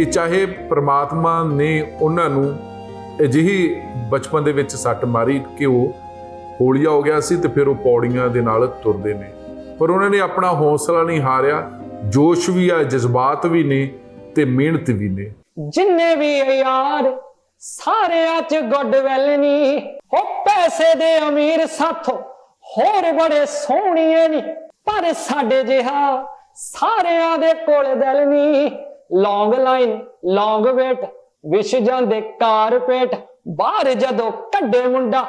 ਕਿ ਚਾਹੇ ਪ੍ਰਮਾਤਮਾ ਨੇ ਉਹਨਾਂ ਨੂੰ ਅਜਿਹੀ ਬਚਪਨ ਦੇ ਵਿੱਚ ਸੱਟ ਮਾਰੀ ਕਿ ਉਹ ਹੋਲੀਆ ਹੋ ਗਿਆ ਸੀ ਤੇ ਫਿਰ ਉਹ ਪੌੜੀਆਂ ਦੇ ਨਾਲ ਤੁਰਦੇ ਨੇ। ਪਰ ਉਹਨਾਂ ਨੇ ਆਪਣਾ ਹੌਸਲਾ ਨਹੀਂ ਹਾਰਿਆ, ਜੋਸ਼ ਵੀ ਆ, ਜਜ਼ਬਾਤ ਵੀ ਨੇ ਤੇ ਮਿਹਨਤ ਵੀ ਨੇ। ਜਿੰਨੇ ਵੀ ਆ ਯਾਰ, ਸਾਰਿਆਂ ਚ ਗੁੱਡਵੈਲ ਨੀ। ਹੋ ਪੈਸੇ ਦੇ ਅਮੀਰ ਸਾਥੋਂ ਹੋਰ ਬੜੇ ਸੋਹਣੀਏ ਨੀ। ਪਰ ਸਾਡੇ ਜਿਹਾ ਸਾਰਿਆਂ ਦੇ ਕੋਲ ਦਿਲ ਨੀ। ਲੌਂਗ ਲਾਈਨ ਲੌਂਗ ਵੇਟ ਵਿਛ ਜਾਂਦੇ ਕਾਰਪੇਟ ਬਾਹਰ ਜਦੋਂ ਕੱਢੇ ਮੁੰਡਾ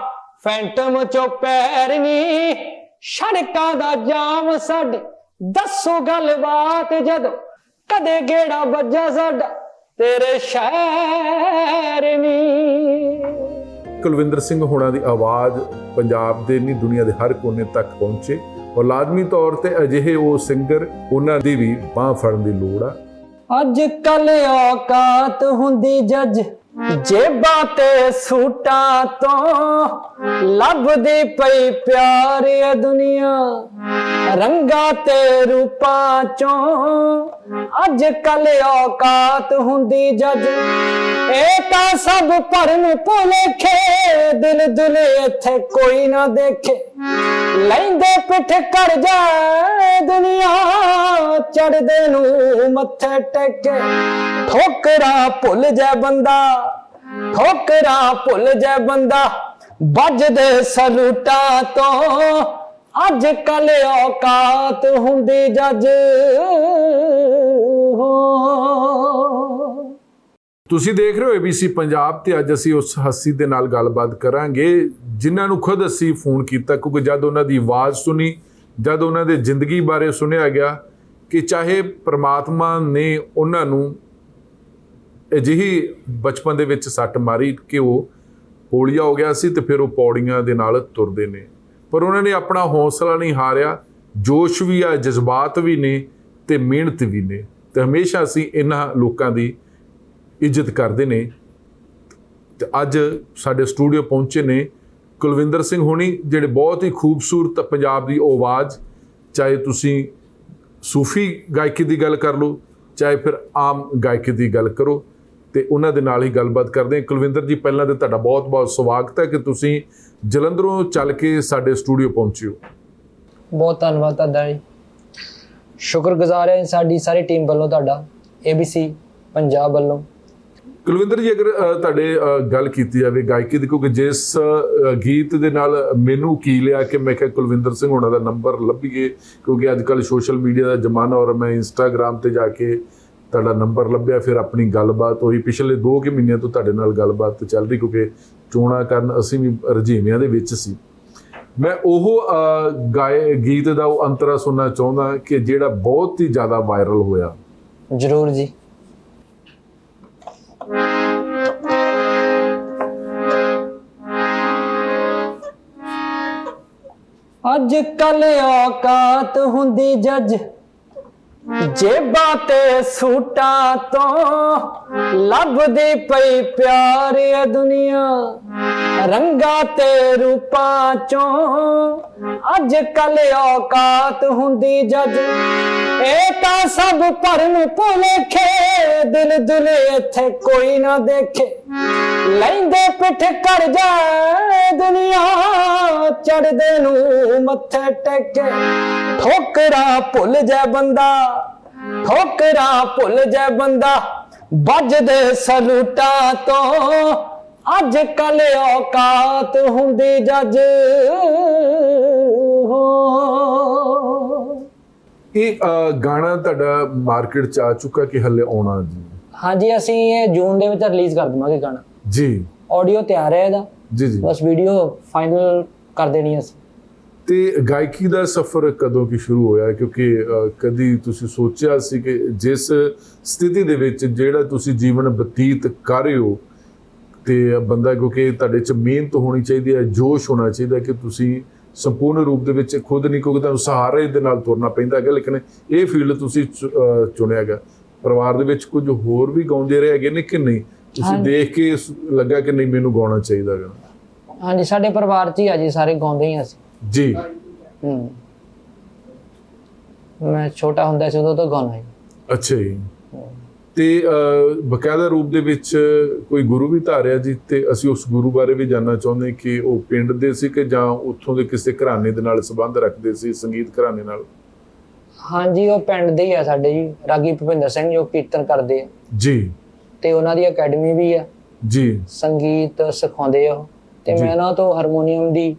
ਫੈਂਟਮ ਚੋਂ ਪੈਰ ਨੀ, ਸੜਕਾਂ ਦਾ ਜਾਮ ਸਾਡੇ, ਦੱਸੋ ਗੱਲਬਾਤ ਜਦੋਂ ਕਦੇ ਗੇੜਾ ਵੱਜਾ ਸਾਡਾ, ਤੇਰੇ ਸ਼ਹਿਰ ਨੀ। ਕੁਲਵਿੰਦਰ ਸਿੰਘ ਹੋਣਾ ਦੀ ਆਵਾਜ਼ ਪੰਜਾਬ ਦੇ ਨਹੀਂ, ਦੁਨੀਆ ਦੇ ਹਰ ਕੋਨੇ ਤੱਕ ਪਹੁੰਚੇ। ਔਰ ਲਾਜ਼ਮੀ ਤੌਰ ਤੇ ਅਜਿਹੇ ਉਹ ਸਿੰਗਰ ਉਹਨਾਂ ਦੀ ਵੀ ਬਾਹ ਫੜਨ ਦੀ ਲੋੜ ਆ। ਅੱਜ ਕੱਲ ਔਕਾਤ ਹੁੰਦੀ ਜੱਜ। ਜੇਬਾਂ ਤੇ ਸੂਟਾਂ ਤੋਂ ਲੱਭਦੀ ਪਈ ਪਿਆਰ ਇਹ ਦੁਨੀਆ। ਰੰਗਾਂ ਤੇ ਰੂਪਾਂ ਚੋਂ ਅੱਜ ਕੱਲ ਔਕਾਤ ਹੁੰਦੀ ਜੱਜ। ਇਹ ਤਾਂ ਸਭ ਭਰਨ ਭੁਲੇਖੇ ਦਿਲ ਦੁਲੇ ਇੱਥੇ ਕੋਈ ਨਾ ਦੇਖੇ। ਲੈਂਦੇ ਪਿੱਠ ਕਰ ਜਾ ਦੁਨੀਆ ਚੜਦੇ ਨੂੰ ਮੱਥੇ ਟੇਕੇ। ਠੋਕਰਾ ਭੁੱਲ ਜਾ ਬੰਦਾ ਠੋਕਰਾ ਭੁੱਲ ਜਾ ਬੰਦਾ, ਵੱਜਦੇ ਸਲੂਟਾਂ ਤੋਂ। ਅੱਜ ਕੱਲ ਔਕਾਤ ਹੁੰਦੀ ਜੱਜ। ਤੁਸੀਂ ਦੇਖ ਰਹੇ ਹੋ ABC ਪੰਜਾਬ ਤੇ ਅੱਜ ਅਸੀਂ ਉਸ ਹਸਤੀ ਦੇ ਨਾਲ ਗੱਲਬਾਤ ਕਰਾਂਗੇ, ਜਿਨ੍ਹਾਂ ਨੂੰ ਖੁਦ ਅਸੀਂ ਫੋਨ ਕੀਤਾ, ਕਿਉਂਕਿ ਜਦ ਉਹਨਾਂ ਦੀ ਆਵਾਜ਼ ਸੁਣੀ, ਜਦ ਉਹਨਾਂ ਦੇ ਜ਼ਿੰਦਗੀ ਬਾਰੇ ਸੁਣਿਆ ਗਿਆ, ਕਿ ਚਾਹੇ ਪ੍ਰਮਾਤਮਾ ਨੇ ਉਹਨਾਂ ਨੂੰ ਅਜਿਹੀ ਬਚਪਨ ਦੇ ਵਿੱਚ ਸੱਟ ਮਾਰੀ ਕਿ ਉਹ ਹੋਲੀਆ ਹੋ ਗਿਆ ਸੀ ਤੇ ਫਿਰ ਉਹ ਪੌੜੀਆਂ ਦੇ ਨਾਲ ਤੁਰਦੇ ਨੇ। ਪਰ ਉਹਨਾਂ ਨੇ ਆਪਣਾ ਹੌਸਲਾ ਨਹੀਂ ਹਾਰਿਆ, ਜੋਸ਼ ਵੀ ਆ, ਜਜ਼ਬਾਤ ਵੀ ਨੇ ਤੇ ਮਿਹਨਤ ਵੀ ਨੇ। ਤੇ ਹਮੇਸ਼ਾ ਅਸੀਂ ਇਹਨਾਂ ਲੋਕਾਂ ਦੀ ਇੱਜ਼ਤ ਕਰਦੇ ਨੇ। ਤੇ ਅੱਜ ਸਾਡੇ ਸਟੂਡੀਓ ਪਹੁੰਚੇ ਨੇ ਕੁਲਵਿੰਦਰ ਸਿੰਘ ਹੋਣੀ, ਜਿਹੜੇ ਬਹੁਤ ਹੀ ਖੂਬਸੂਰਤ ਪੰਜਾਬ ਦੀ ਉਹ ਆਵਾਜ਼, ਚਾਹੇ ਤੁਸੀਂ ਸੂਫੀ ਗਾਇਕੀ ਦੀ ਗੱਲ ਕਰ ਲਓ, ਚਾਹੇ ਫਿਰ ਆਮ ਗਾਇਕੀ ਦੀ ਗੱਲ ਕਰੋ ਤੇ ਉਹਨਾਂ ਦੇ ਨਾਲ ਹੀ ਗੱਲਬਾਤ ਕਰਦੇ ਹਾਂ। ਕੁਲਵਿੰਦਰ ਜੀ ਪਹਿਲਾਂ ਤੇ ਤੁਹਾਡਾ ਬਹੁਤ-ਬਹੁਤ ਸਵਾਗਤ ਹੈ ਕਿ ਤੁਸੀਂ ਜਲੰਧਰੋਂ ਚੱਲ ਕੇ ਸਾਡੇ ਸਟੂਡੀਓ ਪਹੁੰਚੇ ਹੋ। ਬਹੁਤ ਧੰਨਵਾਦ ਤੁਹਾਡਾ ਜੀ। ਸ਼ੁਕਰਗੁਜ਼ਾਰ ਹਾਂ ਸਾਡੀ ਸਾਰੀ ਟੀਮ ਵੱਲੋਂ ਤੁਹਾਡਾ ABC ਪੰਜਾਬ ਵੱਲੋਂ। ਕੁਲਵਿੰਦਰ ਜੀ ਅਗਰ ਤੁਹਾਡੇ ਗੱਲ ਕੀਤੀ ਜਾਵੇ ਗਾਇਕੀ ਦੀ ਕਿਉਂਕਿ ਜਿਸ ਗੀਤ ਦੇ ਨਾਲ ਮੈਨੂੰ ਕੀ ਲਿਆ ਕਿ ਮੈਂ ਕਿਹਾ ਕੁਲਵਿੰਦਰ ਸਿੰਘ ਹੋਣਾ ਦਾ ਨੰਬਰ ਲੱਭੀਏ ਕਿਉਂਕਿ ਅੱਜ ਕੱਲ ਸੋਸ਼ਲ ਮੀਡੀਆ ਦਾ ਜ਼ਮਾਨਾ ਔਰ ਮੈਂ ਇੰਸਟਾਗ੍ਰam ਤੇ ਜਾ ਕੇ ਤੁਹਾਡਾ ਨੰਬਰ ਲੱਭਿਆ, ਫਿਰ ਆਪਣੀ ਗੱਲਬਾਤ ਹੋਈ। ਪਿਛਲੇ 2 ਕਿ ਮਹੀਨਿਆਂ ਤੋਂ ਤੁਹਾਡੇ ਨਾਲ ਗੱਲਬਾਤ ਚੱਲ ਰਹੀ, ਕਿਉਂਕਿ ਚੋਣਾਂ ਕਰਨ ਅਸੀਂ ਵੀ ਰਜੀਵਿਆਂ ਦੇ ਵਿੱਚ ਸੀ। ਮੈਂ ਉਹ ਗਾਏ, ਗੀਤ ਦਾ ਉਹ ਅੰਤਰਾ ਸੁਣਨਾ ਚਾਹੁੰਦਾ ਕਿ ਜਿਹੜਾ ਬਹੁਤ ਹੀ ਜ਼ਿਆਦਾ ਵਾਇਰਲ ਹੋਇਆ। ਜ਼ਰੂਰ ਜੀ। ਅੱਜ ਕੱਲ ਔਕਾਤ ਹੁੰਦੀ ਜੱਜ। ਜੇਬਾਂ ਤੇ ਸੂਟਾਂ ਤੋਂ ਲੱਭਦੀ ਪਈ ਪਿਆਰ ਦੁਨੀਆ। ਰੰਗਾਂ ਤੇ ਰੂਪਾਂ ਚੋਂ ਅੱਜ ਕੱਲ ਔਕਾਤ ਹੁੰਦੀ ਜੱਜ। ਇਹ ਤਾਂ ਸਭ ਭਰਨ ਭੁਲੇਖੇ, ਦਿਲ ਦੁਲੇ ਇੱਥੇ ਕੋਈ ਨਾ ਦੇਖੇ। ਲੈਂਦੇ ਪਿੱਠ ਕਰ ਜਾਏ ਦੁਨੀਆ ਚੜਦੇ ਨੂੰ ਮੱਥੇ ਟੇਕੇ। ਠੋਕਰਾ ਭੁੱਲ ਜਾ ਬੰਦਾ ਠੋਕਰਾ ਭੁੱਲ ਜਾ ਬੰਦਾ। ਵੱਜਦੇ ਸਲੂਟਾਂ ਤੋਂ ਅੱਜ ਕੱਲ ਔਕਾਤ ਹੁੰਦੀ ਜੱਜ। ਹੋ ਇਹ ਅ, ਗਾਣਾ ਤੁਹਾਡਾ ਮਾਰਕੀਟ ਚ ਆ ਚੁੱਕਾ ਕਿ ਹੱਲੇ ਆਉਣਾ ਜੀ ਹਾਂਜੀ ਅਸੀਂ ਇਹ ਜੂਨ ਦੇ ਵਿੱਚ ਰਿਲੀਜ਼ ਕਰ ਦਵਾਂਗੇ ਗਾਣਾ। ਜੀ। ਆਡੀਓ ਤਿਆਰ ਹੈ ਇਹਦਾ? ਜੀ ਜੀ। ਬਸ ਵੀਡੀਓ ਫਾਈਨਲ ਕਰ ਦੇਣੀ ਹੈ ਅਸੀਂ। ਤੇ ਗਾਇਕੀ ਦਾ ਸਫ਼ਰ ਕਦੋਂ ਕੀ ਸ਼ੁਰੂ ਹੋਇਆ? ਕਿਉਂਕਿ ਕਦੀ ਤੁਸੀਂ ਸੋਚਿਆ ਸੀ ਕਿ ਜਿਸ ਸਥਿਤੀ ਦੇ ਵਿੱਚ ਜਿਹੜਾ ਤੁਸੀਂ ਜੀਵਨ ਬਤੀਤ ਕਰ ਰਹੇ ਹੋ ਤੇ ਬੰਦਾ ਕਿਉਂਕਿ ਤੁਹਾਡੇ ਚ ਮਿਹਨਤ ਹੋਣੀ ਚਾਹੀਦੀ ਹੈ ਜੋਸ਼ ਹੋਣਾ ਚਾਹੀਦਾ ਕਿ ਤੁਸੀਂ ਸੰਪੂਰਨ ਰੂਪ ਦੇ ਵਿੱਚ ਖੁਦ ਨਹੀਂ ਕਿਉਂਕਿ ਤੁਹਾਨੂੰ ਸਹਾਰੇ ਦੇ ਨਾਲ ਤੁਰਨਾ ਪੈਂਦਾ ਹੈਗਾ ਲੇਕਿਨ ਇਹ ਫੀਲਡ ਤੁਸੀਂ ਚੁਣਿਆ ਹੈਗਾ। ਪਰਿਵਾਰ ਦੇ ਵਿੱਚ ਕੁਝ ਹੋਰ ਵੀ ਗਾਉਂਦੇ ਰਹੇ ਹੈਗੇ ਨੇ ਕਿ ਨਹੀਂ? ਤੁਸੀਂ। ਦੇਖ ਕੇ ਲੱਗਾ ਕਿ ਨਹੀਂ ਮੈਨੂੰ ਗਾਉਣਾ ਚਾਹੀਦਾ ਹੈਗਾ ਹਾਂਜੀ ਸਾਡੇ ਪਰਿਵਾਰ 'ਚ ਹੀ ਆ ਜੀ ਸਾਰੇ ਗਾਉਂਦੇ ਹੀ ਅਸੀਂ। ਜੀ। ਹੂੰ। ਮੈਂ ਛੋਟਾ ਹੁੰਦਾ ਸੀ ਉਦੋਂ ਤੋਂ ਗਾਉਣਾ ਹੈ ਅੱਛਾ ਜੀ। ਤੇ ਬਕਾਇਦਾ ਰੂਪ ਦੇ ਵਿੱਚ ਕੋਈ ਗੁਰੂ ਵੀ ਧਾਰਿਆ ਜੀ ਤੇ ਅਸੀਂ ਉਸ ਗੁਰੂ ਬਾਰੇ ਵੀ ਜਾਨਣਾ ਚਾਹੁੰਦੇ ਕਿ ਉਹ ਪਿੰਡ ਦੇ ਸੀ ਕਿ ਜਾਂ ਉੱਥੋਂ ਦੇ ਕਿਸੇ ਘਰਾਣੇ ਦੇ ਨਾਲ ਸੰਬੰਧ ਰੱਖਦੇ ਸੀ ਸੰਗੀਤ ਘਰਾਣੇ ਨਾਲ? ਹਾਂਜੀ ਉਹ ਪਿੰਡ ਦੇ ਹੀ ਆ ਸਾਡੇ ਜੀ। ਰਾਗੀ ਭੁਪਿੰਦਰ ਸਿੰਘ ਜੋ ਕੀਰਤਨ ਕਰਦੇ ਆ। ਜੀ। ਤੇ ਉਹਨਾਂ ਦੀ ਅਕੈਡਮੀ ਵੀ ਆ। ਜੀ। ਸੰਗੀਤ ਸਿਖਾਉਂਦੇ ਆ ਉਹ। ਤੇ। ਮੈਂ ਉਹਨਾਂ ਤੋਂ ਹਾਰਮੋਨੀਅਮ ਦੀ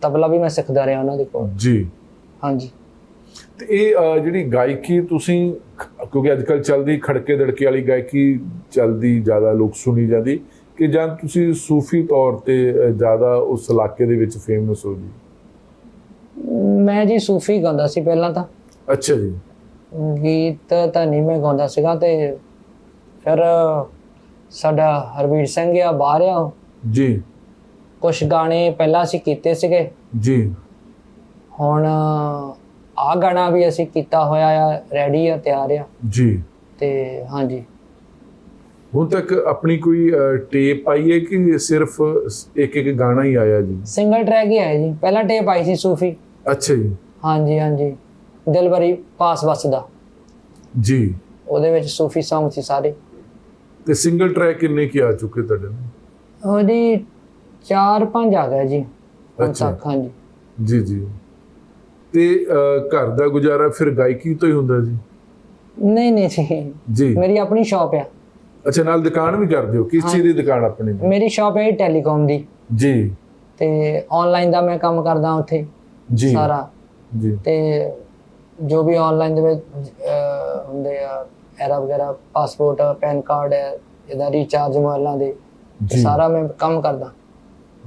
ਤਬਲਾ ਵੀ ਮੈਂ ਸਿੱਖਦਾ ਰਿਹਾ ਉਹਨਾਂ ਦੇ ਕੋਲ। ਜੀ। ਹਾਂਜੀ। ਤੇ ਇਹ ਜਿਹੜੀ ਗਾਇਕੀ ਤੁਸੀਂ ਕਿਉਂਕਿ ਅੱਜ ਕੱਲ ਚੱਲਦੀ ਖੜਕੇ ਦੜਕੇ ਵਾਲੀ ਗਾਇਕੀ ਚੱਲਦੀ ਜ਼ਿਆਦਾ ਲੋਕ ਸੁਣੀ ਜਾਂਦੀ। ਕਿ ਜਾਂ ਤੁਸੀਂ ਸੂਫੀ ਤੌਰ ਤੇ ਜ਼ਿਆਦਾ ਉਸ ਇਲਾਕੇ ਦੇ ਵਿੱਚ ਫੇਮਸ ਹੋ ਜੀ? ਮੈਂ ਜੀ ਸੂਫੀ ਗਾਉਂਦਾ ਸੀ ਪਹਿਲਾਂ ਤਾਂ। ਅੱਛਾ ਜੀ। ਗੀਤ ਤਾਂ ਨਹੀਂ ਮੈਂ ਗਾਉਂਦਾ ਸੀਗਾ ਤੇ ਫਿਰ ਸਾਡਾ ਹਰਵੀਰ ਸਿੰਘ ਆ ਬਾਹਰ ਆ। ਉਹ। ਜੀ। ਕੁਝ ਗਾਣੇ ਪਹਿਲਾਂ ਅਸੀਂ ਕੀਤੇ ਸੀਗੇ। ਜੀ। ਹੁਣ ਆ ਗਾਣਾ ਵੀ ਅਸੀਂ ਕੀਤਾ ਹੋਇਆ ਆ ਰੈਡੀ ਆ ਤਿਆਰ ਆ। ਜੀ। ਤੇ ਹਾਂਜੀ। ਹੁਣ ਤੱਕ ਆਪਣੀ ਕੋਈ ਟੇਪ ਆਈ ਹੈ ਕਿ ਸਿਰਫ ਇੱਕ ਇੱਕ ਗਾਣਾ ਹੀ ਆਇਆ ਜੀ? ਸਿੰਗਲ ਟਰੈਕ ਹੀ ਹੈ ਜੀ। ਪਹਿਲਾਂ ਟੇਪ ਆਈ ਸੀ ਸੂਫੀ। ਅੱਛਾ ਜੀ। ਹਾਂਜੀ ਹਾਂਜੀ। ਦਿਲਬਰੀ ਪਾਸ ਬਸ ਦਾ। ਜੀ। ਉਹਦੇ ਵਿੱਚ ਸੂਫੀ Song ਸੀ ਸਾਰੇ। ਤੇ ਸਿੰਗਲ ਟਰੈਕ ਕਿੰਨੇ ਕੀ ਆ ਚੁੱਕੇ ਤੁਹਾਡੇ ਨੂੰ? ਉਹਦੀ 4-5 ਆ ਗਿਆ ਜੀ ਹੁਣ ਅੱਛਾ। ਤੱਕ ਹਾਂਜੀ। ਜੀ ਜੀ। ਤੇ ਅਹ, ਘਰ ਦਾ ਗੁਜ਼ਾਰਾ ਫਿਰ ਗਾਇਕੀ ਤੋਂ ਹੀ ਹੁੰਦਾ ਜੀ? ਨਹੀਂ ਨਹੀਂ ਜੀ। ਜੀ। ਮੇਰੀ ਆਪਣੀ ਸ਼ਾਪ ਆ। ਅੱਛਾ ਨਾਲ ਦੁਕਾਨ ਵੀ ਕਰਦੇ ਹੋ? ਕਿਸ ਚੀਜ਼ ਦੀ ਦੁਕਾਨ ਆਪਣੀ? ਦੀ? ਮੇਰੀ ਸ਼ਾਪ ਹੈ ਟੈਲੀਕਾਮ ਦੀ। ਜੀ। ਤੇ ਆਨਲਾਈਨ ਦਾ ਮੈਂ ਕੰਮ ਕਰਦਾ ਉੱਥੇ। ਜੀ। ਸਾਰਾ। ਜੀ। ਤੇ ਜੋ ਵੀ ਆਨਲਾਈਨ ਦੇ ਵਿੱਚ ਅਹ, ਹੁੰਦੇ ਆ ਐਰਾ ਵਗੈਰਾ ਪਾਸਪੋਰਟ ਪੈਨ ਕਾਰਡ ਹੈ ਇਹਦਾ ਰੀਚਾਰਜ ਮੋਬਾਈਲਾਂ ਦੇ ਜੀ। ਸਾਰਾ ਮੈਂ ਕੰਮ ਕਰਦਾ।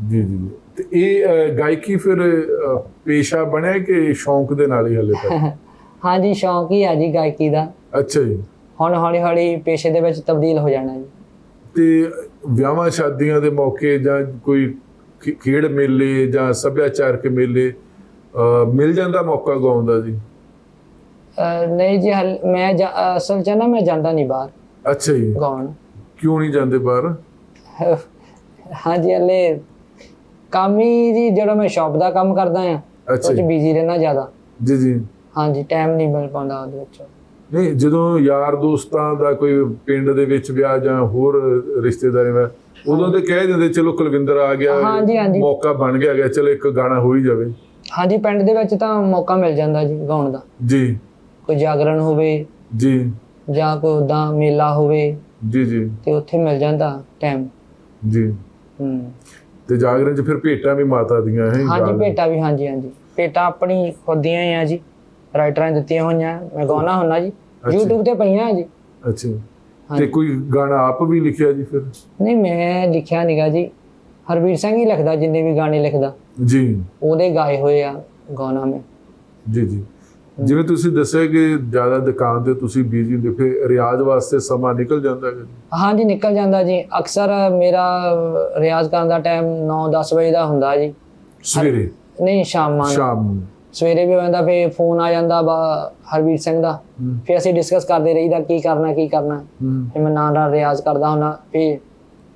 ਜੀ ਜੀ ਜੀ। ਤੇ ਇਹ ਅਹ, ਗਾਇਕੀ ਫਿਰ ਅਹ, ਪੇਸ਼ਾ ਬਣਿਆ ਕਿ ਸ਼ੌਂਕ ਦੇ ਨਾਲ ਹੀ ਹਲੇ ਤੱਕ? ਹਾਂਜੀ ਸ਼ੌਂਕ ਹੀ ਹੈ ਜੀ ਗਾਇਕੀ ਦਾ। ਅੱਛਾ ਜੀ। ਹੁਣ ਹੌਲੀ ਹੌਲੀ ਪੇਸ਼ੇ ਦੇ ਵਿੱਚ ਤਬਦੀਲ ਹੋ ਜਾਣਾ ਜੀ। ਤੇ ਵਿਆਹਾਂ ਸ਼ਾਦੀਆਂ ਦੇ ਮੌਕੇ ਜਾਂ ਕੋਈ ਖੇ- ਖੇਡ ਮੇਲੇ ਜਾਂ ਸੱਭਿਆਚਾਰਕ ਮੇਲੇ ਅਹ, ਮਿਲ ਜਾਂਦਾ ਮੌਕਾ ਗਾਉਣ ਦਾ ਜੀ? ਨਹੀਂ ਜੀ ਹਲ- ਮੈਂ ਜਾ- ਅਸਲ ਚ ਨਾ ਮੈਂ ਜਾਂਦਾ ਨਹੀਂ ਬਾਹਰ ਅੱਛਾ ਜੀ। ਗਾਉਣ। ਕਿਉਂ ਨਹੀਂ ਜਾਂਦੇ ਬਾਹਰ? ਹਾਂਜੀ ਹਲੇ ਕੰਮ ਹੀ ਜੀ ਜਿਹੜਾ ਮੈਂ ਸ਼ਾਪ ਦਾ ਕੰਮ ਕਰਦਾ ਆ ਅੱਛਾ ਉਹ ਚ ਜੀ। ਬਿਜ਼ੀ ਰਹਿਣਾ ਜ਼ਿਆਦਾ। ਜੀ ਜੀ। ਹਾਂਜੀ ਟਾਈਮ ਨਹੀਂ ਮਿਲ ਪਾਉਂਦਾ ਉਹਦੇ ਵਿੱਚ। ਨਹੀਂ ਜਦੋਂ ਯਾਰ ਦੋਸਤਾਂ ਦਾ ਕੋਈ ਪਿੰਡ ਦੇ ਵਿੱਚ ਵਿਆਹ ਜਾਂ ਹੋਰ ਰਿਸ਼ਤੇਦਾਰੀ ਵਿੱਚ ਉਦੋਂ ਤੇ ਕਹਿ ਦਿੰਦੇ ਚਲੋ ਕੁਲਵਿੰਦਰ ਆ ਗਿਆ ਹਾਂਜੀ, ਹਾਂਜੀ। ਮੌਕਾ ਬਣ ਗਿਆ ਗਿਆ ਚਲੋ ਇੱਕ ਗਾਣਾ ਹੋ ਹੀ ਜਾਵੇ। ਹਾਂਜੀ ਪਿੰਡ ਦੇ ਵਿੱਚ ਤਾਂ ਮੌਕਾ ਮਿਲ ਜਾਂਦਾ ਜੀ ਗਾਉਣ ਦਾ। ਜੀ। ਕੋਈ ਜਾਗਰਣ ਹੋਵੇ ਜੀ। ਜਾਂ ਕੋਈ ਉਦਾਂ ਮੇਲਾ ਹੋਵੇ ਜੀ ਜੀ। ਤੇ ਉੱਥੇ ਮਿਲ ਜਾਂਦਾ ਟਾਈਮ ਜੀ। ਹੂੰ। ਤੇ ਜਾਗਰਣ ਚ ਫਿਰ ਭੇਟਾਂ ਵੀ ਮਾਤਾ ਦੀਆਂ ਹੈ ਹਾਂਜੀ ਭੇਟਾ ਵੀ ਹਾਂਜੀ ਹਾਂਜੀ। ਭੇਟਾ ਆਪਣੀ ਖੁਦ ਦੀਆਂ ਹੀ ਆ ਜੀ। ਰਾਈਟਰਾਂ ਨੇ ਦਿੱਤੀਆਂ ਹੋਈਆਂ ਮੈਂ ਗਾਉਣਾ ਹੁੰਨਾ ਜੀ। YouTube ਤੇ ਪਈਆਂ ਜੀ। ਅੱਛਾ। ਤੇ ਕੋਈ ਗਾਣਾ ਆਪ ਵੀ ਲਿਖਿਆ ਜੀ ਫਿਰ? ਨਹੀਂ ਮੈਂ ਲਿਖਿਆ ਨੀਗਾ ਜੀ। ਹਰਵੀਰ ਸਿੰਘ ਹੀ ਲਿਖਦਾ ਜਿੰਨੇ ਵੀ ਗਾਣੇ ਲਿਖਦਾ। ਜੀ। ਉਹਦੇ ਗਾਏ ਹੋਏ ਆ ਗਾਣਾ ਮੈਂ। ਜੀ ਜੀ। ਜਿਵੇਂ ਤੁਸੀਂ ਦੱਸਿਆ ਕਿ ਜ਼ਿਆਦਾ ਦੁਕਾਨ ਤੇ ਤੁਸੀਂ ਬੀਜੀ ਹੁੰਦੇ ਫਿਰ ਰਿਆਜ਼ ਵਾਸਤੇ ਸਮਾਂ ਨਿਕਲ ਜਾਂਦਾ ਹੈ? ਹਾਂਜੀ ਨਿਕਲ ਜਾਂਦਾ ਜੀ। ਅਕਸਰ ਮੇਰਾ ਰਿਆਜ਼ ਕਰਨ ਦਾ ਟਾਈਮ 9-10 ਵਜੇ ਦਾ ਹੁੰਦਾ ਜੀ। ਸਵੇਰੇ? ਨਹੀਂ ਸ਼ਾਮਾਂ ਨੂੰ। ਸ਼ਾਮ ਨੂੰ। ਸਵੇਰੇ ਵੀ ਆਉਂਦਾ ਫੇ ਫੋਨ ਆ ਜਾਂਦਾ ਹਰਵੀਰ ਸਿੰਘ ਦਾ। ਫਿਰ ਅਸੀਂ ਡਿਸਕਸ ਕਰਦੇ ਰਹੀਦਾ ਕੀ ਕਰਨਾ ਕੀ ਕਰਨਾ। ਫਿਰ ਮੈਂ ਨਾਲ ਨਾਲ ਰਿਆਜ਼ ਕਰਦਾ ਹੁੰਦਾ ਫਿਰ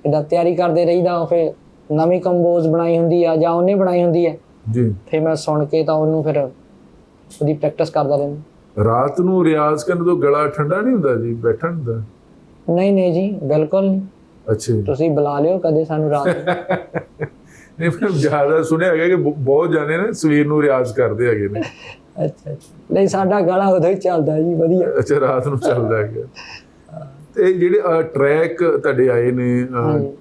ਇਹਦਾ ਤਿਆਰੀ ਕਰਦੇ ਰਹੀਦਾ ਫਿਰ ਨਵੀਂ ਕੰਪੋਜ਼ ਬਣਾਈ ਹੁੰਦੀ ਆ ਜਾਂ ਉਹਨੇ ਬਣਾਈ ਹੁੰਦੀ ਹੈ ਜੀ। ਫਿਰ ਮੈਂ ਸੁਣ ਕੇ ਤਾਂ ਉਹਨੂੰ ਫਿਰ ਉਹਦੀ ਪ੍ਰੈਕਟਿਸ ਕਰਦਾ ਰਹਿੰਦਾ। ਰਾਤ ਨੂੰ ਰਿਆਜ਼ ਕਰਨ ਤੋਂ ਗਲਾ ਠੰਡਾ ਨਹੀਂ ਹੁੰਦਾ ਜੀ ਬੈਠਣ ਹੁੰਦਾ? ਨਹੀਂ ਨਹੀਂ ਜੀ ਬਿਲਕੁਲ ਨਹੀਂ। ਅੱਛਾ। ਤੁਸੀਂ ਬੁਲਾ ਲਿਓ ਕਦੇ ਸਾਨੂੰ ਰਾਤ ਨੂੰ। ਨਹੀਂ ਫਿਰ ਜ਼ਿਆਦਾ ਸੁਣਿਆ ਹੈਗਾ ਕਿ ਬਹੁ- ਬਹੁਤ ਜਾਣੇ ਨੇ ਸਵੇਰ ਨੂੰ ਰਿਆਜ਼ ਕਰਦੇ ਹੈਗੇ ਨੇ। ਅੱਛਾ। ਨਹੀਂ ਸਾਡਾ ਗਾਣਾ ਉਦੋਂ ਹੀ ਚੱਲਦਾ ਜੀ ਵਧੀਆ। ਅੱਛਾ ਰਾਤ ਨੂੰ ਚੱਲਦਾ ਹੈਗਾ। ਤੇ ਜਿਹੜੇ ਟਰੈਕ ਤੁਹਾਡੇ ਆਏ ਨੇ।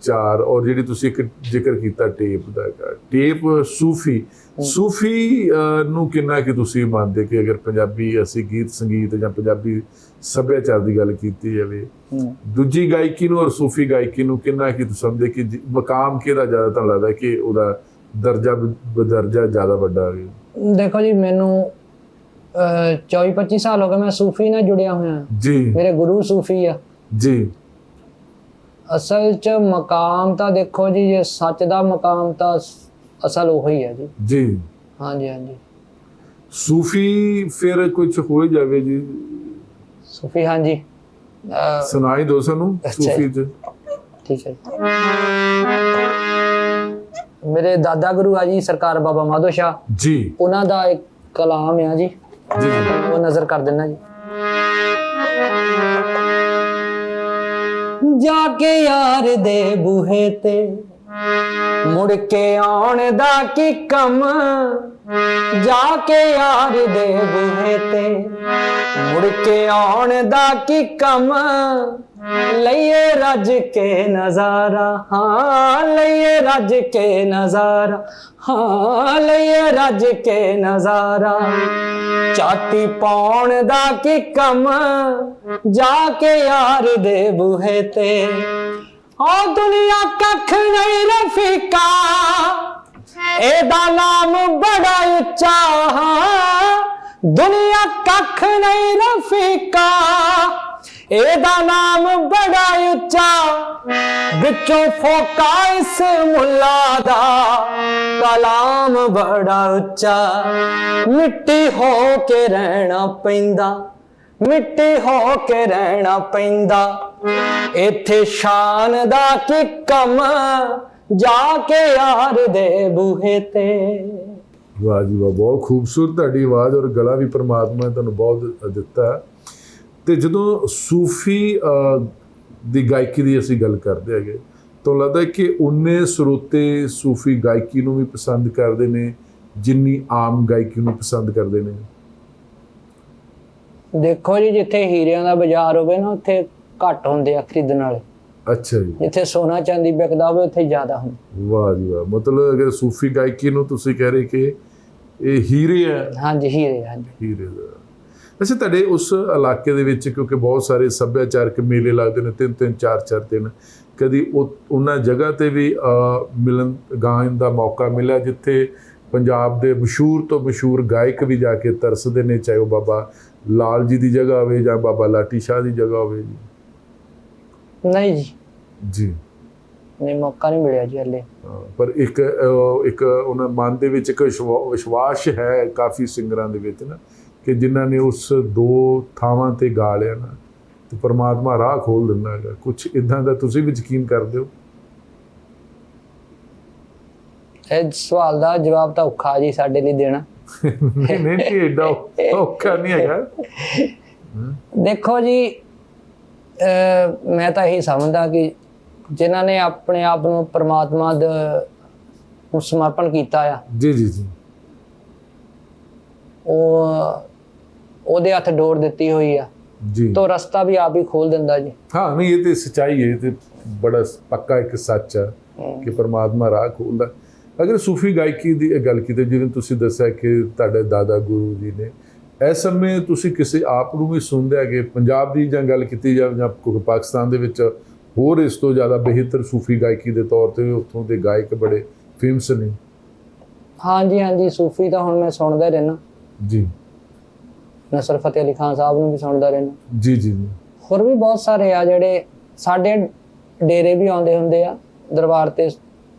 ਚਾਰ ਔਰ ਜਿਹੜੀ ਤੁਸੀਂ ਇੱਕ ਜ਼ਿਕਰ ਕੀਤਾ ਟੇਪ ਦਾ ਟੇਪ ਸੂਫੀ। ਸੂਫੀ ਨੂੰ ਕਿੰਨਾ ਕਿ ਤੁਸੀਂ ਮੰਨਦੇ ਕਿ ਅਗਰ ਪੰਜਾਬੀ ਅਸੀਂ ਗੀਤ ਸੰਗੀਤ ਜਾਂ ਪੰਜਾਬੀ ਸੱਭਿਆਚਾਰ ਦੀ ਗੱਲ ਕੀਤੀ ਜਾਵੇ। ਦੂਜੀ ਗਾਇਕੀ ਨੂੰ ਔਰ ਸੂਫੀ ਗਾਇਕੀ ਨੂੰ ਕਿੰਨਾ ਕਿ ਤੁਸੀਂ ਸਮਝਦੇ ਕਿ ਮਕਾਮ ਕਿਹਦਾ ਜ਼ਿਆਦਾ ਤੁਹਾਨੂੰ ਲੱਗਦਾ ਕਿ ਉਹਦਾ ਦਰਜਾ ਬਦਰਜਾ ਜ਼ਿਆਦਾ ਵੱਡਾ ਹੈ? ਦੇਖੋ ਜੀ ਮੈਨੂੰ 24 25 ਸਾਲ ਹੋ ਗਏ ਮੈਂ ਸੂਫੀ ਨਾਲ ਜੁੜਿਆ ਹੋਇਆ। ਜੀ। ਮੇਰੇ ਗੁਰੂ ਸੂਫੀ ਆ। ਜੀ। ਅਸਲ 'ਚ ਮਕਾਮ ਤਾਂ ਦੇਖੋ ਜੀ ਜੇ ਸੱਚ ਦਾ ਮਕਾਮ ਤਾਂ ਅਸਲ ਉਹ ਹੀ ਜੀ। ਜੀ। ਹਾਂਜੀ ਹਾਂਜੀ। ਸੂਫੀ ਫਿਰ ਕੁਝ ਹੋ ਜਾਵੇ ਜੀ। ਸੂਫੀ ਹਾਂਜੀ। ਅਹ, ਸੁਣਾਈ ਦੋ ਸਾਨੂੰ ਅੱਛਾ। ਸੂਫੀ ਚ। ਠੀਕ ਹੈ ਜੀ। ਮੇਰੇ ਦਾਦਾ ਗੁਰੂ ਆ ਜੀ ਸਰਕਾਰ ਬਾਬਾ ਮਾਧੋ ਸ਼ਾਹ। ਜੀ। ਉਹਨਾਂ ਦਾ ਇੱਕ ਕਲਾਮ ਆ ਜੀ। ਜੀ। ਉਹ ਨਜ਼ਰ ਕਰ ਦੇਣਾ ਜੀ। ਜਾ ਕੇ ਯਾਰ ਦੇ ਬੂਹੇ ਤੇ। ਮੁੜ ਕੇ ਆਉਣ ਦਾ ਕੀ ਕੰਮ? ਜਾ ਕੇ ਯਾਰ ਦੇ ਬੂਹੇ ਤੇ। ਮੁੜ ਕੇ ਆਉਣ ਦਾ ਕੀ ਕੰਮ? ਲਈਏ ਰੱਜ ਕੇ ਨਜ਼ਾਰਾ, ਹਾਂ, ਲਈਏ ਰੱਜ ਕੇ ਨਜ਼ਾਰਾ, ਹਾਂ, ਲਈਏ ਰੱਜ ਕੇ ਨਜ਼ਾਰਾ। ਚਾਤੀ ਪਾਉਣ ਦਾ ਕੀ ਕੰਮ? ਜਾ ਕੇ ਯਾਰ ਦੇ ਬੂਹੇ ਤੇ। ਓ ਦੁਨੀਆ ਕੱਖ ਨਹੀਂ ਰਫੀਕਾ, ਇਹਦਾ ਨਾਮ ਬੜਾ ਉੱਚਾ ਦੁਨੀਆ ਕੱਖ ਨਹੀਂ ਰਫੀਕਾ। ਇਹਦਾ ਨਾਮ ਬੜਾ ਉੱਚਾ, ਵਿੱਚੋਂ ਫੋਕਾ ਇਸ ਮੁੱਲਾ ਦਾ। ਕਲਾਮ ਬੜਾ ਉੱਚਾ, ਮਿੱਟੀ ਹੋ ਕੇ ਰਹਿਣਾ ਪੈਂਦਾ, ਮਿੱਟੀ ਹੋ ਕੇ ਰਹਿਣਾ ਪੈਂਦਾ। ਇੱਥੇ ਸ਼ਾਨ ਦਾ ਕੀ ਕੰਮ, ਜਾ ਕੇ ਯਾਰ ਦੇ ਬੂਹੇ ਤੇ। ਵਾਹ ਜੀ ਵਾਹ, ਬਹੁਤ ਖੂਬਸੂਰਤ ਤੁਹਾਡੀ ਆਵਾਜ਼ ਔਰ ਗਲਾ ਵੀ ਪ੍ਰਮਾਤਮਾ ਨੇ ਤੁਹਾਨੂੰ ਬਹੁਤ ਦਿੱਤਾ। ਤੇ ਜਦੋਂ ਸੂਫੀ ਦੀ ਗਾਇਕੀ ਦੀ ਅਸੀਂ ਗੱਲ ਕਰਦੇ ਹੈਗੇ ਤਾਂ ਲੱਗਦਾ ਕਿ ਉਹਨੇ ਸਰੋਤੇ ਸੂਫੀ ਗਾਇਕੀ ਨੂੰ ਵੀ ਪਸੰਦ ਕਰਦੇ ਨੇ ਜਿੰਨੀ ਆਮ ਗਾਇਕੀ ਨੂੰ ਪਸੰਦ ਕਰਦੇ ਨੇ। ਦੇਖੋ ਜੀ ਜਿੱਥੇ ਹੀਰਿਆਂ ਦਾ ਬਾਜ਼ਾਰ ਹੋਵੇ ਨਾ ਉੱਥੇ ਘੱਟ ਹੁੰਦੇ ਆ ਖਰੀਦਣ ਵਾਲੇ ਅੱਛਾ ਜੀ। ਜਿੱਥੇ ਸੋਨਾ ਚਾਂਦੀ ਵਿਕਦਾ ਹੋਵੇ ਉੱਥੇ ਜ਼ਿਆਦਾ ਹੁੰਦਾ। ਵਾਹ ਜੀ ਵਾਹ ਮਤਲਬ ਅਗਰ ਸੂਫੀ ਗਾਇਕੀ ਨੂੰ ਤੁਸੀਂ ਕਹਿ ਰਹੇ ਕਿ ਇਹ ਹੀਰੇ ਹੈ ਹਾਂਜੀ ਹੀਰੇ ਹਾਂਜੀ। ਹੀਰੇ ਦਾ। ਅੱਛਾ ਤੁਹਾਡੇ ਉਸ ਇਲਾਕੇ ਦੇ ਵਿੱਚ ਕਿਉਂਕਿ ਬਹੁਤ ਸਾਰੇ ਸੱਭਿਆਚਾਰਕ ਮੇਲੇ ਲੱਗਦੇ ਨੇ ਤਿੰਨ ਤਿੰਨ ਚਾਰ ਚਾਰ ਦਿਨ ਕਦੀ ਉਹ ਉਹਨਾਂ ਜਗ੍ਹਾ ਤੇ ਵੀ ਮਿਲਣ ਗਾਇਨ ਦਾ ਮੌਕਾ ਮਿਲਿਆ ਜਿੱਥੇ ਪੰਜਾਬ ਦੇ ਮਸ਼ਹੂਰ ਤੋਂ ਮਸ਼ਹੂਰ ਗਾਇਕ ਵੀ ਜਾ ਕੇ ਤਰਸਦੇ ਨੇ ਚਾਹੇ ਉਹ ਬਾਬਾ ਲਾਲ ਜੀ ਦੀ ਜਗ੍ਹਾ ਹੋਵੇ ਜਾਂ ਬਾਬਾ ਲਾਟੀ ਸ਼ਾਹ ਦੀ ਜਗ੍ਹਾ ਹੋਵੇ ਜੀ। ਨਹੀਂ ਜੀ। ਜੀ। ਨਹੀਂ ਮੌਕਾ ਨਹੀਂ ਮਿਲਿਆ ਜੀ ਹਲੇ। ਪਰ ਇੱਕ ਇੱਕ ਉਹਨਾਂ ਮਨ ਦੇ ਵਿੱਚ ਇੱਕ ਵਿਸ਼ਵਾ- ਵਿਸ਼ਵਾਸ ਹੈ ਕਾਫੀ ਸਿੰਗਰਾਂ ਦੇ ਵਿੱਚ ਨਾ। ਕਿ ਜਿਨ੍ਹਾਂ ਨੇ ਉਸ ਦੋ ਥਾਵਾਂ ਤੇ ਗਾ ਲਿਆ ਨਾ ਤੇ ਪਰਮਾਤਮਾ ਰਾਹ ਖੋਲ ਦਿੰਦਾ ਹੈਗਾ। ਕੁਝ ਇਦਾਂ ਦਾ ਤੁਸੀਂ ਵੀ ਯਕੀਨ ਕਰਦੇ ਹੋ? ਇਹ ਸਵਾਲ ਦਾ ਜਵਾਬ ਤਾਂ ਔਖਾ ਜੀ ਸਾਡੇ ਲਈ ਦੇਣਾ। ਨਹੀਂ ਨਹੀਂ ਕਿ ਏਡਾ ਔਖਾ ਨਹੀਂ ਹੈਗਾ। ਦੇਖੋ ਜੀ ਮੈਂ ਤਾਂ ਇਹੀ ਸਮਝਦਾ ਕਿ ਜਿਨ੍ਹਾਂ ਨੇ ਆਪਣੇ ਆਪ ਨੂੰ ਪ੍ਰਮਾਤਮਾ ਦੇ ਨੂੰ ਸਮਰਪਣ ਕੀਤਾ ਆ ਜੀ ਜੀ ਜੀ। ਉਹ ਉਹਦੇ ਹੱਥ ਡੋਰ ਦਿੱਤੀ ਹੋਈ ਆ। ਜੀ। ਤੋ ਰਸਤਾ ਵੀ ਆਪ ਹੀ ਖੋਲ ਦਿੰਦਾ ਜੀ। ਹਾਂ ਨਹੀਂ ਇਹ ਤੇ ਸਚਾਈ ਹੈ ਇਹ ਤੇ ਬੜਾ ਪੱਕਾ ਇੱਕ ਸੱਚ ਹੈ। ਕਿ ਪਰਮਾਤਮਾ ਰਾਹ ਖੋਲਦਾ। ਅਗਰ ਸੂਫੀ ਗਾਇਕੀ ਦੀ ਇਹ ਗੱਲ ਕੀਤੀ ਜਿਵੇਂ ਤੁਸੀਂ ਦੱਸਿਆ ਕਿ ਤੁਹਾਡੇ ਦਾਦਾ ਗੁਰੂ ਜੀ ਨੇ ਇਸ ਸਮੇਂ ਤੁਸੀਂ ਕਿਸੇ ਆਪ ਨੂੰ ਵੀ ਸੁਣਦੇ ਹੈਗੇ ਪੰਜਾਬ ਦੀ ਜਾਂ ਗੱਲ ਕੀਤੀ ਜਾਵੇ ਜਾਂ ਕੋਈ ਪਾਕਿਸਤਾਨ ਦੇ ਵਿੱਚ ਹੋਰ ਇਸ ਤੋਂ ਜ਼ਿਆਦਾ ਬਿਹਤਰ ਸੂਫੀ ਗਾਇਕੀ ਦੇ ਤੌਰ ਤੇ ਉੱਥੋਂ ਦੇ ਗਾਇਕ ਬੜੇ ਫੇਮਸ ਨੇ। ਹਾਂਜੀ ਹਾਂਜੀ ਸੂਫੀ ਤਾਂ ਹੁਣ ਮੈਂ ਸੁਣਦਾ ਰਹਿਣਾ ਜੀ। ਨਸਰ ਫਤਿਹ ਅਲੀ ਖਾਨ ਸਾਹਿਬ ਨੂੰ ਵੀ ਸੁਣਦਾ ਰਹਿਣਾ ਜੀ ਜੀ। ਹੋਰ ਵੀ ਬਹੁਤ ਸਾਰੇ ਆ ਜਿਹੜੇ ਸਾਡੇ ਡੇਰੇ ਵੀ ਆਉਂਦੇ ਹੁੰਦੇ ਆ ਦਰਬਾਰ ਤੇ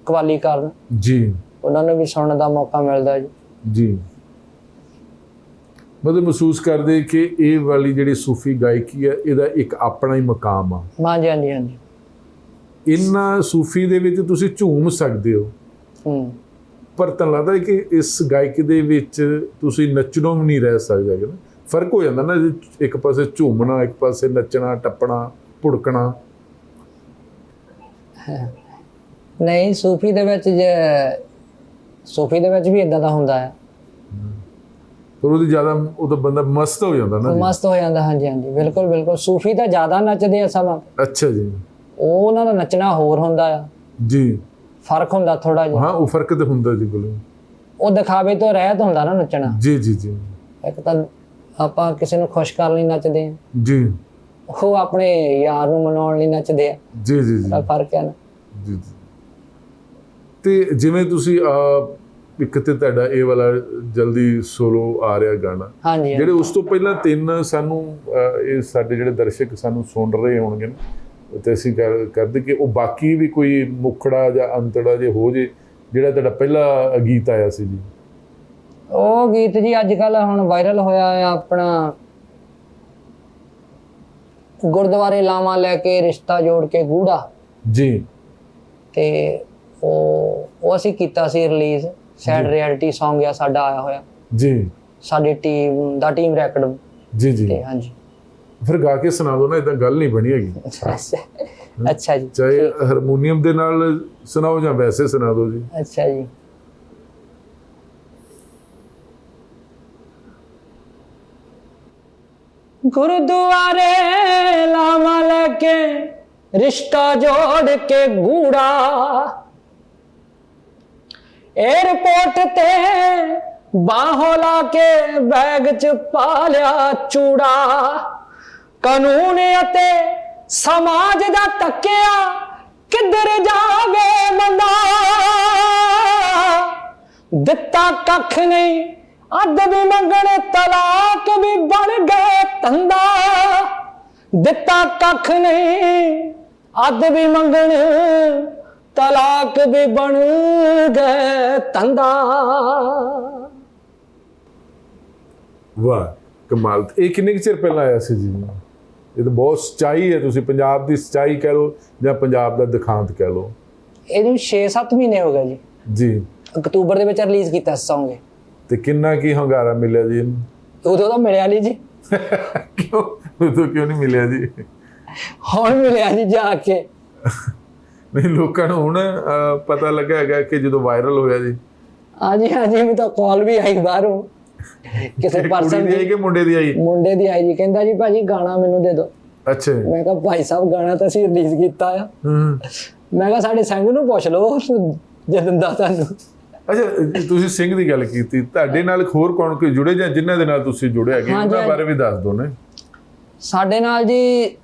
ਕਵਾਲੀ ਕਰਨ। ਜੀ। ਉਹਨਾਂ ਨੂੰ ਵੀ ਸੁਣਨ ਦਾ ਮੌਕਾ ਮਿਲਦਾ ਜੀ। ਜੀ। ਮਤਲਬ ਮਹਿਸੂਸ ਕਰਦੇ ਕਿ ਇਹ ਵਾਲੀ ਜਿਹੜੀ ਸੂਫੀ ਗਾਇਕੀ ਹੈ ਇਹਦਾ ਇੱਕ ਆਪਣਾ ਹੀ ਮਕਾਮ ਆ। ਹਾਂਜੀ ਹਾਂਜੀ ਹਾਂਜੀ। ਇਨ੍ਹਾਂ ਸੂਫੀ ਦੇ ਵਿੱਚ ਤੁਸੀਂ ਝੂਮ ਸਕਦੇ ਹੋ। ਹੂੰ। ਪਰ ਤਾਂ ਲੱਗਦਾ ਕਿ ਇਸ ਗਾਇਕੀ ਦੇ ਵਿੱਚ ਤੁਸੀਂ ਨੱਚਣੋਂ ਵੀ ਨਹੀਂ ਰਹਿ ਸਕਦੇ ਨਾ? ਫ਼ਰਕ ਹੋ ਜਾਂਦਾ ਨਾ ਇੱਕ ਪਾਸੇ ਝੂਮਣਾ ਇੱਕ ਪਾਸੇ ਨੱਚਣਾ ਟੱਪਣਾ ਭੁੜਕਣਾ। ਨਹੀਂ ਸੂਫੀ ਦੇ ਵਿੱਚ ਜੇ ਸੂਫੀ ਦੇ ਵਿੱਚ ਵੀ ਇਦਾਂ ਦਾ ਹੁੰਦਾ ਹੈ। ਪਰ ਉਹਦੀ ਜ਼ਿਆਦਾ ਉਹ ਤਾਂ ਬੰਦਾ ਮਸਤ ਹੋ ਜਾਂਦਾ ਨਾ। ਮਸਤ ਹੋ ਜਾਂਦਾ ਹਾਂਜੀ ਹਾਂਜੀ ਬਿਲਕੁਲ ਬਿਲਕੁਲ। ਸੂਫੀ ਤਾਂ ਜ਼ਿਆਦਾ ਨੱਚਦੇ ਆ ਸਮਾਂ ਅੱਛਾ ਜੀ। ਉਹ ਉਹਨਾਂ ਦਾ ਨੱਚਣਾ ਹੋਰ ਹੁੰਦਾ ਆ। ਜੀ। ਫ਼ਰਕ ਹੁੰਦਾ ਥੋੜਾ ਜਿਹਾ। ਹਾਂ ਉਹ ਫ਼ਰਕ ਤਾਂ ਹੁੰਦਾ ਜੀ ਬਿਲਕੁਲ। ਉਹ ਦਿਖਾਵੇ ਤੋਂ ਰਹਿਤ ਹੁੰਦਾ ਨਾ ਨੱਚਣਾ। ਜੀ ਜੀ ਜੀ। ਇੱਕ ਤਾਂ ਆਪਾਂ ਕਿਸੇ ਨੂੰ ਖੁਸ਼ ਕਰਨ ਲਈ ਨੱਚਦੇ ਆ ਜੀ। ਉਹ ਆਪਣੇ ਯਾਰ ਨੂੰ ਮਨਾਉਣ ਲਈ ਨੱਚਦੇ ਆ। ਜੀ ਜੀ ਜੀ। ਫ਼ਰਕ ਹੈ ਨਾ। ਜੀ ਜੀ। ਤੇ ਜਿਵੇਂ ਤੁਸੀਂ ਆ ਇੱਕ ਤੇ ਤੁਹਾਡਾ ਇਹ ਵਾਲਾ ਜਲਦੀ ਸੋਲੋ ਆ ਰਿਹਾ ਗਾਣਾ। ਜਿਹੜੇ ਉਸ ਤੋਂ ਪਹਿਲਾਂ ਤਿੰਨ ਸਾਨੂੰ ਇਹ ਸਾਡੇ ਜਿਹੜੇ ਦਰਸ਼ਕ ਸਾਨੂੰ ਸੁਣ ਰਹੇ ਹੋਣਗੇ ਨਾ ਤੇ ਅਸੀਂ ਕਰ- ਕਰਦੇ ਕਿ ਉਹ ਬਾਕੀ ਵੀ ਕੋਈ ਮੁਖੜਾ ਜਾਂ ਅੰਤੜਾ ਜੇ ਹੋ ਜੇ ਜਿਹੜਾ ਤੁਹਾਡਾ ਪਹਿਲਾ ਗੀਤ ਆਇਆ ਸੀ ਜੀ। ਉਹ ਗੀਤ ਜੀ ਅੱਜ ਕੱਲ ਹੁਣ ਵਾਇਰਲ ਹੋਇਆ ਆ ਆਪਣਾ ਗੁਰਦੁਆਰੇ ਲਾਵਾਂ ਲੈ ਕੇ ਰਿਸ਼ਤਾ ਜੋੜ ਕੇ ਗੂੜਾ। ਜੀ। ਤੇ ਉਹ ਉਹ ਅਸੀਂ ਕੀਤਾ ਸੀ ਰਿਲੀਜ਼ ਸੈਡ ਰਿਐਲਿਟੀ Song ਆ ਸਾਡਾ ਆਇਆ ਹੋਇਆ। ਜੀ। ਸਾਡੀ ਟੀਮ ਦਾ ਟੀਮ ਰੈਕਡ ਜੀ ਜੀ। ਤੇ ਹਾਂਜੀ। ਫਿਰ ਗਾ ਕੇ ਸੁਣਾ ਦਿਓ ਨਾ ਇਦਾਂ ਗੱਲ ਨਹੀਂ ਬਣੀ ਹੈਗੀ। ਅੱਛਾ। ਜੀ। ਚਾਹੇ ਹਾਰਮੋਨੀਅਮ ਦੇ ਨਾਲ ਸੁਣਾਓ ਜਾਂ ਵੈਸੇ ਸੁਣਾ ਦਿਓ ਜੀ। ਅੱਛਾ ਜੀ। ਗੁਰਦੁਆਰੇ ਲਾਵਾਂ ਲੈ ਕੇ ਰਿਸ਼ਤਾ ਜੋੜ ਕੇ ਗੂੜਾ। 에어ਪੋਰਟ ਤੇ ਬਾਹੋਂ ਲਾ ਕੇ ਬੈਗ ਚ ਪਾ ਲਿਆ ਚੂੜਾ। ਕਾਨੂੰਨ ਅਤੇ ਸਮਾਜ ਦਾ ਤੱਕਿਆ ਕਿੱਧਰ ਜਾਵੇ ਬੰਦਾ? ਦਿੱਤਾ ਕੱਖ ਨਹੀਂ ਅੱਧ ਵੀ ਮੰਗਣ ਤਲਾਕ ਵੀ ਬਣ ਗਏ ਧੰਦਾ। ਦਿੱਤਾ ਕੱਖ ਨਹੀਂ ਅੱਧ ਵੀ ਮੰਗਣ ਤਲਾਕ ਵੀ ਬਣ ਗਏ ਧੰਦਾ। ਵਾਹ ਕਮਾਲ। ਇਹ ਕਿੰਨੇ ਕੁ ਚਿਰ ਪਹਿਲਾਂ ਆਇਆ ਸੀ ਜੀ? ਇਹ ਤਾਂ ਬਹੁਤ ਸਚਾਈ ਹੈ ਤੁਸੀਂ ਪੰਜਾਬ ਦੀ ਸਚਾਈ ਕਹਿ ਲਓ ਜਾਂ ਪੰਜਾਬ ਦਾ ਦਿਖਾਂਤ ਕਹਿ ਲਓ। ਇਹਨੂੰ 6-7 ਮਹੀਨੇ ਹੋ ਗਏ ਜੀ। ਜੀ। ਅਕਤੂਬਰ ਦੇ ਵਿੱਚ ਰਿਲੀਜ਼ ਕੀਤਾ ਸੌਂਗ ਤੇ ਕਿੰਨਾ ਕੀ ਹੰਗਾਰਾ ਮਿਲਿਆ ਜੀ ਇਹਨੂੰ? ਉਦੋਂ ਤਾਂ ਮਿਲਿਆ ਨਹੀਂ ਜੀ। ਕਿਉਂ? ਉਦੋਂ ਕਿਉਂ ਨਹੀਂ ਮਿਲਿਆ ਜੀ? ਹੁਣ ਮਿਲਿਆ ਜੀ ਜਾ ਕੇ। ਨਹੀਂ ਲੋਕਾਂ ਨੂੰ ਹੁਣ ਪਤਾ ਲੱਗਾ ਹੈਗਾ ਕਿ ਜਦੋਂ ਵਾਇਰਲ ਹੋਇਆ ਜੀ। ਹਾਂਜੀ ਹਾਂਜੀ ਮੈਨੂੰ ਤਾਂ ਕਾਲ ਵੀ ਆਈ ਬਾਹਰੋਂ। ਕਿਸੇ ਪਰਸਨ ਦੀ ਆਈ ਕਿ ਮੁੰਡੇ ਦੀ ਆਈ? ਮੁੰਡੇ ਦੀ ਆਈ ਜੀ। ਕਹਿੰਦਾ ਜੀ ਭਾਜੀ ਗਾਣਾ ਮੈਨੂੰ ਦੇ ਦਿਓ ਅੱਛਾ ਜੀ। ਮੈਂ ਕਿਹਾ ਭਾਈ ਸਾਹਿਬ ਗਾਣਾ ਤਾਂ ਅਸੀਂ ਰਿਲੀਜ਼ ਕੀਤਾ ਆ। ਹੂੰ। ਮੈਂ ਕਿਹਾ ਸਾਡੇ ਸੰਗ ਨੂੰ ਪੁੱਛ ਲਓ ਜੇ ਦਿੰਦਾ ਤੁਹਾਨੂੰ। ਅੱਛਾ ਤੁਸੀਂ ਸਿੰਘ ਦੀ ਗੱਲ ਕੀਤੀ। ਤੁਹਾਡੇ ਨਾਲ ਹੋਰ ਕੌਣ ਕੋਈ ਜੁੜੇ ਜਾਂ ਜਿਨ੍ਹਾਂ ਦੇ ਨਾਲ ਤੁਸੀਂ ਜੁੜੇ ਹੈਗੇ? ਉਹਨਾਂ। ਬਾਰੇ ਵੀ ਦੱਸ ਦਿਓ ਨੇ ਸਾਡੇ ਨਾਲ ਜੀ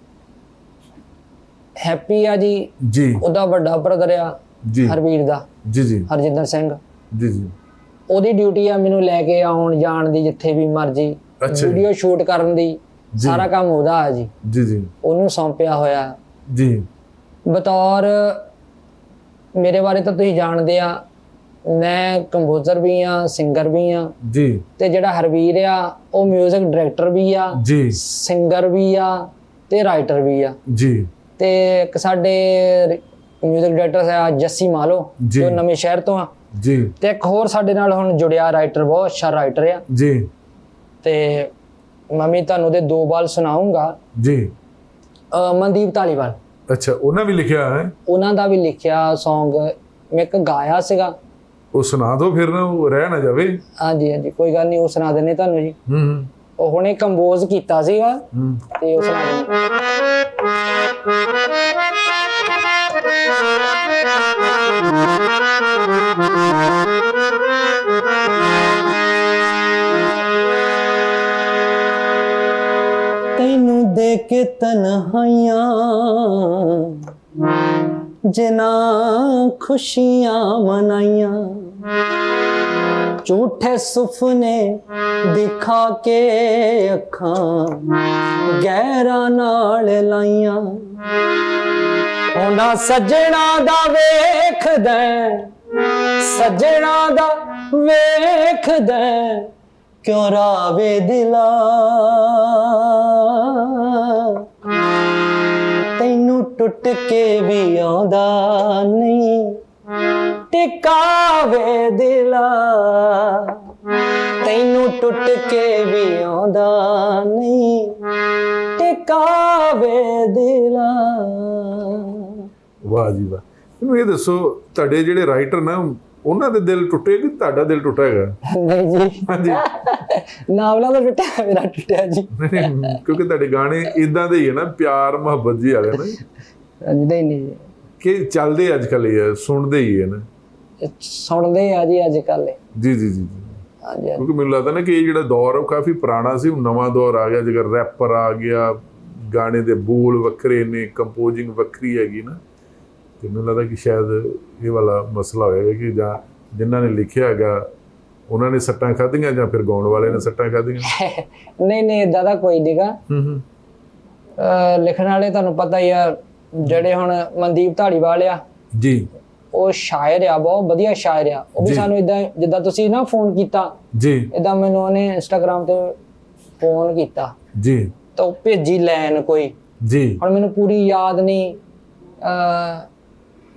ਹੈਪੀ ਆ ਜੀ। ਜੀ। ਉਹਦਾ ਵੱਡਾ ਬ੍ਰਦਰ ਆ ਜੀ। ਹਰਵੀਰ ਦਾ। ਜੀ ਜੀ। ਹਰਜਿੰਦਰ ਸਿੰਘ। ਜੀ ਜੀ। ਉਹਦੀ ਡਿਊਟੀ ਆ ਮੈਨੂੰ ਲੈ ਕੇ ਆਉਣ ਜਾਣ ਦੀ ਜਿੱਥੇ ਵੀ ਮਰਜ਼ੀ। ਵੀਡੀਓ ਸ਼ੂਟ ਕਰਨ ਦੀ। ਸਾਰਾ ਕੰਮ ਉਹਦਾ ਆ ਜੀ। ਜੀ ਜੀ। ਉਹਨੂੰ ਸੌਂਪਿਆ ਹੋਇਆ। ਜੀ। ਬਤੌਰ ਮੇਰੇ ਬਾਰੇ ਤਾਂ ਤੁਸੀਂ ਜਾਣਦੇ ਆ। ਮੈਂ ਕੰਪੋਜ਼ਰ ਵੀ ਆ ਸਿੰਗਰ ਵੀ ਆ ਜੀ ਤੇ ਜਿਹੜਾ ਹਰਵੀਰ ਆ ਉਹ 뮤직 ਡਾਇਰੈਕਟਰ ਵੀ ਆ ਜੀ ਸਿੰਗਰ ਵੀ ਆ ਤੇ ਰਾਈਟਰ ਵੀ ਆ ਜੀ ਤੇ ਇੱਕ ਸਾਡੇ 뮤직 ਡਾਇਰੈਕਟਰ ਆ ਜੱਸੀ ਮਾਲੋ ਜੀ। ਜੋ ਨਵੇਂ ਸ਼ਹਿਰ ਤੋਂ ਆ ਜੀ ਤੇ ਇੱਕ ਹੋਰ ਸਾਡੇ ਨਾਲ ਹੁਣ ਜੁੜਿਆ ਰਾਈਟਰ ਬਹੁਤ ਅੱਛਾ ਰਾਈਟਰ ਆ ਜੀ ਤੇ ਮੈਂ ਤੁਹਾਨੂੰ ਦੇ ਦੋ ਬਾਲ ਸੁਣਾਉਂਗਾ ਜੀ ਅਹ ਮਨਦੀਪ ਧਾਲੀਵਾਲ ਅੱਛਾ ਉਹਨਾਂ ਵੀ ਲਿਖਿਆ ਹੈ ਉਹਨਾਂ ਦਾ ਵੀ ਲਿਖਿਆ Song ਮੈਂ ਇੱਕ ਗਾਇਆ ਸੀਗਾ ਉਹ ਸੁਣਾ ਦਿਓ ਫਿਰ ਨਾ ਉਹ ਰਹਿ ਨਾ ਜਾਵੇ। ਹਾਂਜੀ ਹਾਂਜੀ ਕੋਈ ਗੱਲ ਨਹੀਂ ਉਹ ਸੁਣਾ ਦਿੰਨੇ ਤੁਹਾਨੂੰ ਜੀ। ਹੂੰ ਹੂੰ, ਉਹ ਹੁਣੇ ਕੰਪੋਜ਼ ਕੀਤਾ ਸੀਗਾ ਹੂੰ। ਤੇ ਉਹ ਸੁਣਾ ਦਿੰਨੇ ਤੈਨੂੰ ਦੇ ਕੇ ਤਨਹਾਈਆਂ ਜਿਨਾ ਖੁਸ਼ੀਆਂ ਮਨਾਈਆਂ। ਝੂਠੇ ਸੁਪਨੇ ਦਿਖਾ ਕੇ ਅੱਖਾਂ ਗਹਿਰਾ ਨਾਲ ਲਾਈਆਂ। ਉਹਨਾਂ ਸੱਜਣਾ ਦਾ ਵੇਖਦਾ ਸੱਜਣਾ ਦਾ ਵੇਖਦਾ ਕਿਉਂ ਰਾਵੇ ਦਿਲਾ। ਤੈਨੂੰ ਟੁੱਟ ਕੇ ਵੀ ਆਉਂਦਾ ਨਹੀਂ। ਟਿਕਾਵੇ ਦਿਲਾ। ਤੈਨੂੰ ਟੁੱਟ ਕੇ ਵੀ ਆਉਂਦਾ ਨਹੀਂ। ਟਿਕਾਵੇ ਦਿਲਾ। ਵਾਹ ਜੀ ਵਾਹ। ਮੈਨੂੰ ਇਹ ਦੱਸੋ ਤੁਹਾਡੇ ਜਿਹੜੇ ਰਾਈਟਰ ਨਾ ਉਹਨਾਂ ਦੇ ਦਿਲ ਟੁੱਟੇ ਕਿ ਤੁਹਾਡਾ ਦਿਲ ਟੁੱਟਾ ਹੈਗਾ? ਨਹੀਂ ਜੀ। ਹਾਂਜੀ। ਨਾਵਲਾ ਦਾ ਟੁੱਟਿਆ ਮੇਰਾ ਟੁੱਟਿਆ ਜੀ। ਨਹੀਂ, ਕਿਉਂਕਿ ਤੁਹਾਡੇ ਗਾਣੇ ਇਦਾਂ ਦੇ ਹੀ ਹੈ ਨਾ ਪਿਆਰ ਮੁਹੱਬਤ ਜੀ ਵਾਲੇ ਨਾ। ਹਾਂਜੀ ਨਹੀਂ ਨਹੀਂ। ਕਿ ਚੱਲਦੇ ਅੱਜ ਕੱਲ ਇਹ ਸੁਣਦੇ ਹੀ ਹੈ ਨਾ। ਇਹ ਸੁਣਦੇ ਆ ਜੀ ਅੱਜ ਕੱਲ ਜੀ ਜੀ ਜੀ ਜੀ। ਹਾਂਜੀ ਹਾਂਜੀ। ਕਿਉਂਕਿ ਮੈਨੂੰ ਲੱਗਦਾ ਨਾ ਕਿ ਇਹ ਜਿਹੜਾ ਦੌਰ ਆ ਉਹ ਕਾਫੀ ਪੁਰਾਣਾ ਸੀ ਹੁਣ ਨਵਾਂ ਦੌਰ ਆ ਗਿਆ। ਜਿਵੇਂ ਰੈਪਰ ਆ ਗਿਆ ਗਾਣੇ ਦੇ ਬੋਲ ਵੱਖਰੇ ਨੇ ਕੰਪੋਜ਼ਿੰਗ ਵੱਖਰੀ ਹੈਗੀ ਨਾ। ਤੇ ਮੈਨੂੰ ਲੱਗਦਾ ਕਿ ਸ਼ਾਇਦ ਇਹ ਵਾਲਾ ਮਸਲਾ ਹੋਏਗਾ ਕਿ ਜਾਂ ਜਿਨ੍ਹਾਂ ਨੇ ਲਿਖਿਆ ਹੈਗਾ ਉਹਨਾਂ ਨੇ ਸੱਟਾਂ ਖਾਧੀਆਂ ਜਾਂ ਫਿਰ ਗਾਉਣ ਵਾਲੇ ਨੇ ਸੱਟਾਂ ਖਾਧੀਆਂ? ਨਹੀਂ ਨਹੀਂ ਇਦਾਂ ਦਾ ਕੋਈ ਨਹੀਂਗਾ ਹੂੰ ਹੂੰ। ਅਹ ਲਿਖਣ ਵਾਲੇ ਤੁਹਾਨੂੰ ਪਤਾ ਹੀ ਆ ਜਿਹੜੇ ਹੁਣ ਮਨਦੀਪ ਧਾਲੀਵਾਲ ਆ। ਜੀ। ਉਹ ਸ਼ਾਇਰ ਆ ਬਹੁਤ ਵਧੀਆ ਸ਼ਾਇਰ ਆ। ਉਹ ਵੀ। ਸਾਨੂੰ ਇਦਾਂ ਜਿੱਦਾਂ ਤੁਸੀਂ ਨਾ ਫੋਨ ਕੀਤਾ ਜੀ। ਇਦਾਂ ਮੈਨੂੰ ਉਹਨੇ ਇੰਸਟਾਗ੍ਰam ਤੇ ਫੋਨ ਕੀਤਾ। ਜੀ। ਤਾਂ ਉਹ ਭੇਜੀ ਲੈਣ ਕੋਈ। ਜੀ। ਹੁਣ ਮੈਨੂੰ ਪੂਰੀ ਯਾਦ ਨਹੀਂ। ਅ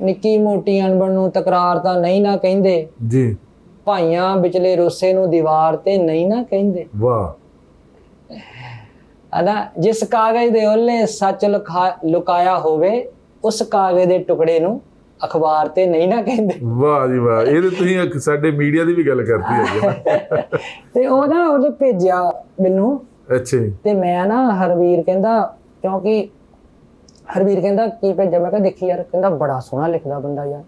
ਨਿੱਕੀ ਮੋਟੀ ਅਣਬਣ ਨੂੰ ਤਕਰਾਰ ਤਾਂ ਨਹੀਂ ਨਾ ਕਹਿੰਦੇ। ਜੀ। ਭਾਈਆਂ ਵਿਚਲੇ ਰੋਸੇ ਨੂੰ ਦੀਵਾਰ ਤੇ ਨਹੀਂ ਨਾ ਕਹਿੰਦੇ। ਵਾਹ। ਹਨਾ ਜਿਸ ਕਾਗਜ਼ ਦੇ ਓਲੇ ਸੱਚ ਲੁਕਾ- ਲੁਕਾਇਆ ਹੋਵੇ ਉਸ ਕਾਗਜ਼ ਦੇ ਟੁਕੜੇ ਨੂੰ ਅਖਬਾਰ ਤੇ ਨਹੀਂ ਨਾ ਕਹਿੰਦੇ। ਵਾਹ ਜੀ ਵਾਹ ਇਹ ਤੇ ਤੁਸੀਂ ਇੱਕ ਸਾਡੇ ਮੀਡੀਆ ਦੀ ਵੀ ਗੱਲ ਕਰਤੀ ਨਾ। ਤੇ ਉਹ ਨਾ ਉਹਨੇ ਭੇਜਿਆ ਮੈਨੂੰ। ਅੱਛਾ ਜੀ। ਤੇ ਮੈਂ ਨਾ ਹਰਵੀਰ ਕਹਿੰਦਾ ਕਿਉਂਕਿ ਹਰਵੀਰ ਕਹਿੰਦਾ ਕੀ ਭੇਜਿਆ? ਮੈਂ ਕਿਹਾ ਦੇਖੀ ਯਾਰ ਕਹਿੰਦਾ ਬੜਾ ਸੋਹਣਾ ਲਿਖਦਾ ਬੰਦਾ ਯਾਰ।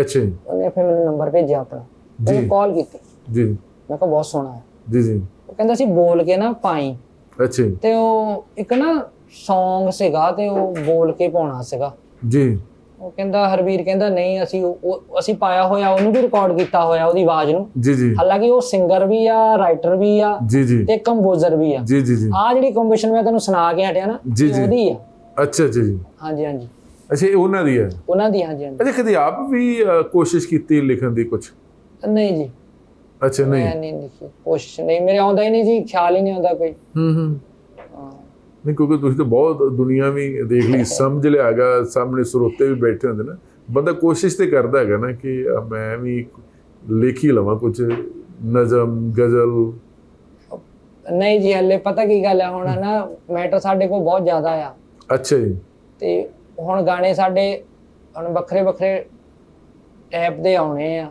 ਅੱਛਾ ਜੀ। ਉਹਨੇ ਫਿਰ ਮੈਨੂੰ ਨੰਬਰ ਭੇਜਿਆ ਆਪਣਾ। ਜੀ। ਕਾਲ ਕੀਤੀ। ਜੀ। ਮੈਂ ਕਿਹਾ ਬਹੁਤ ਸੋਹਣਾ ਹੈ। ਜੀ ਜੀ। ਉਹ ਕਹਿੰਦਾ ਸੀ ਬੋਲ ਕੇ ਨਾ ਪਾਈ। ਅੱਛਾ ਤੇ ਉਹ ਇੱਕ ਨਾ Song ਸੀਗਾ ਤੇ ਉਹ ਬੋਲ ਕੇ ਪਾਉਣਾ ਸੀਗਾ। ਜੀ। ਉਹ ਕਹਿੰਦਾ ਹਰਵੀਰ ਕਹਿੰਦਾ ਨਹੀਂ ਅਸੀਂ ਉਹ- ਉਹ ਅਸੀਂ ਪਾਇਆ ਹੋਇਆ ਉਹਨੂੰ ਵੀ ਰਿਕਾਰਡ ਕੀਤਾ ਹੋਇਆ ਉਹਦੀ ਆਵਾਜ਼ ਨੂੰ। ਜੀ ਜੀ। ਹਾਲਾਂਕਿ ਉਹ ਸਿੰਗਰ ਵੀ ਆ ਰਾਈਟਰ ਵੀ ਆ ਜੀ ਜੀ। ਤੇ ਕੰਪੋਜ਼ਰ ਵੀ ਆ। ਜੀ ਜੀ ਜੀ। ਆ ਜਿਹੜੀ ਕੰਪੋਜੀਸ਼ਨ ਮੈਂ ਤੁਹਾਨੂੰ ਸੁਣਾ ਕੇ ਹਟਿਆ ਨਾ ਜੀ, ਇਹ ਜੀ। ਉਹਦੀ ਆ। ਅੱਛਾ ਅੱਛਾ ਜੀ। ਹਾਂਜੀ ਹਾਂਜੀ। ਅੱਛਾ ਇਹ ਉਹਨਾਂ ਦੀ ਹੈ ਉਹਨਾਂ ਦੀ ਹਾਂਜੀ ਹਾਂਜੀ। ਅੱਛਾ ਕਦੇ ਆਪ ਵੀ ਅ, ਕੋਸ਼ਿਸ਼ ਕੀਤੀ ਲਿਖਣ ਦੀ ਕੁਝ ਨਹੀਂ ਜੀ। ਅੱਛਾ ਮੈਂ ਨਹੀਂ ਨਹੀਂ ਲਿਖੀ ਕੋਸ਼ਿਸ਼ ਨਹੀਂ ਮੇਰੇ ਆਉਂਦਾ ਹੀ ਨਹੀਂ ਜੀ ਖਿਆਲ ਹੀ ਨਹੀਂ ਆਉਂਦਾ ਕੋਈ। ਹੂੰ ਹਾਂ। ਨਹੀਂ ਕਿਉਂਕਿ ਤੁਸੀਂ ਤਾਂ ਬਹੁਤ ਦੁਨੀਆ ਵੀ ਦੇਖ ਲਈ ਸਮਝ ਲਿਆ ਹੈਗਾ ਸਾਹਮਣੇ ਸਰੋਤੇ ਵੀ ਬੈਠੇ ਹੁੰਦੇ ਨਾ। ਬੰਦਾ ਕੋਸ਼ਿਸ਼ ਤੇ ਕਰਦਾ ਹੈਗਾ ਨਾ ਕਿ ਮੈਂ ਵੀ ਲਿਖ ਹੀ ਲਵਾਂ ਕੁਝ ਨਜ਼ਮ ਗਜ਼ਲ। ਨਹੀਂ ਜੀ ਹਲੇ ਪਤਾ ਕੀ ਗੱਲ ਹੈ ਹੁਣ ਨਾ ਮੈਟਰ ਸਾਡੇ ਕੋਲ ਬਹੁਤ ਜ਼ਿਆਦਾ ਆ। ਅੱਛਾ ਜੀ। ਤੇ ਹੁਣ ਗਾਣੇ ਸਾਡੇ ਹੁਣ ਵੱਖਰੇ ਵੱਖਰੇ ਟੈਪ ਦੇ ਆਉਣੇ ਆ।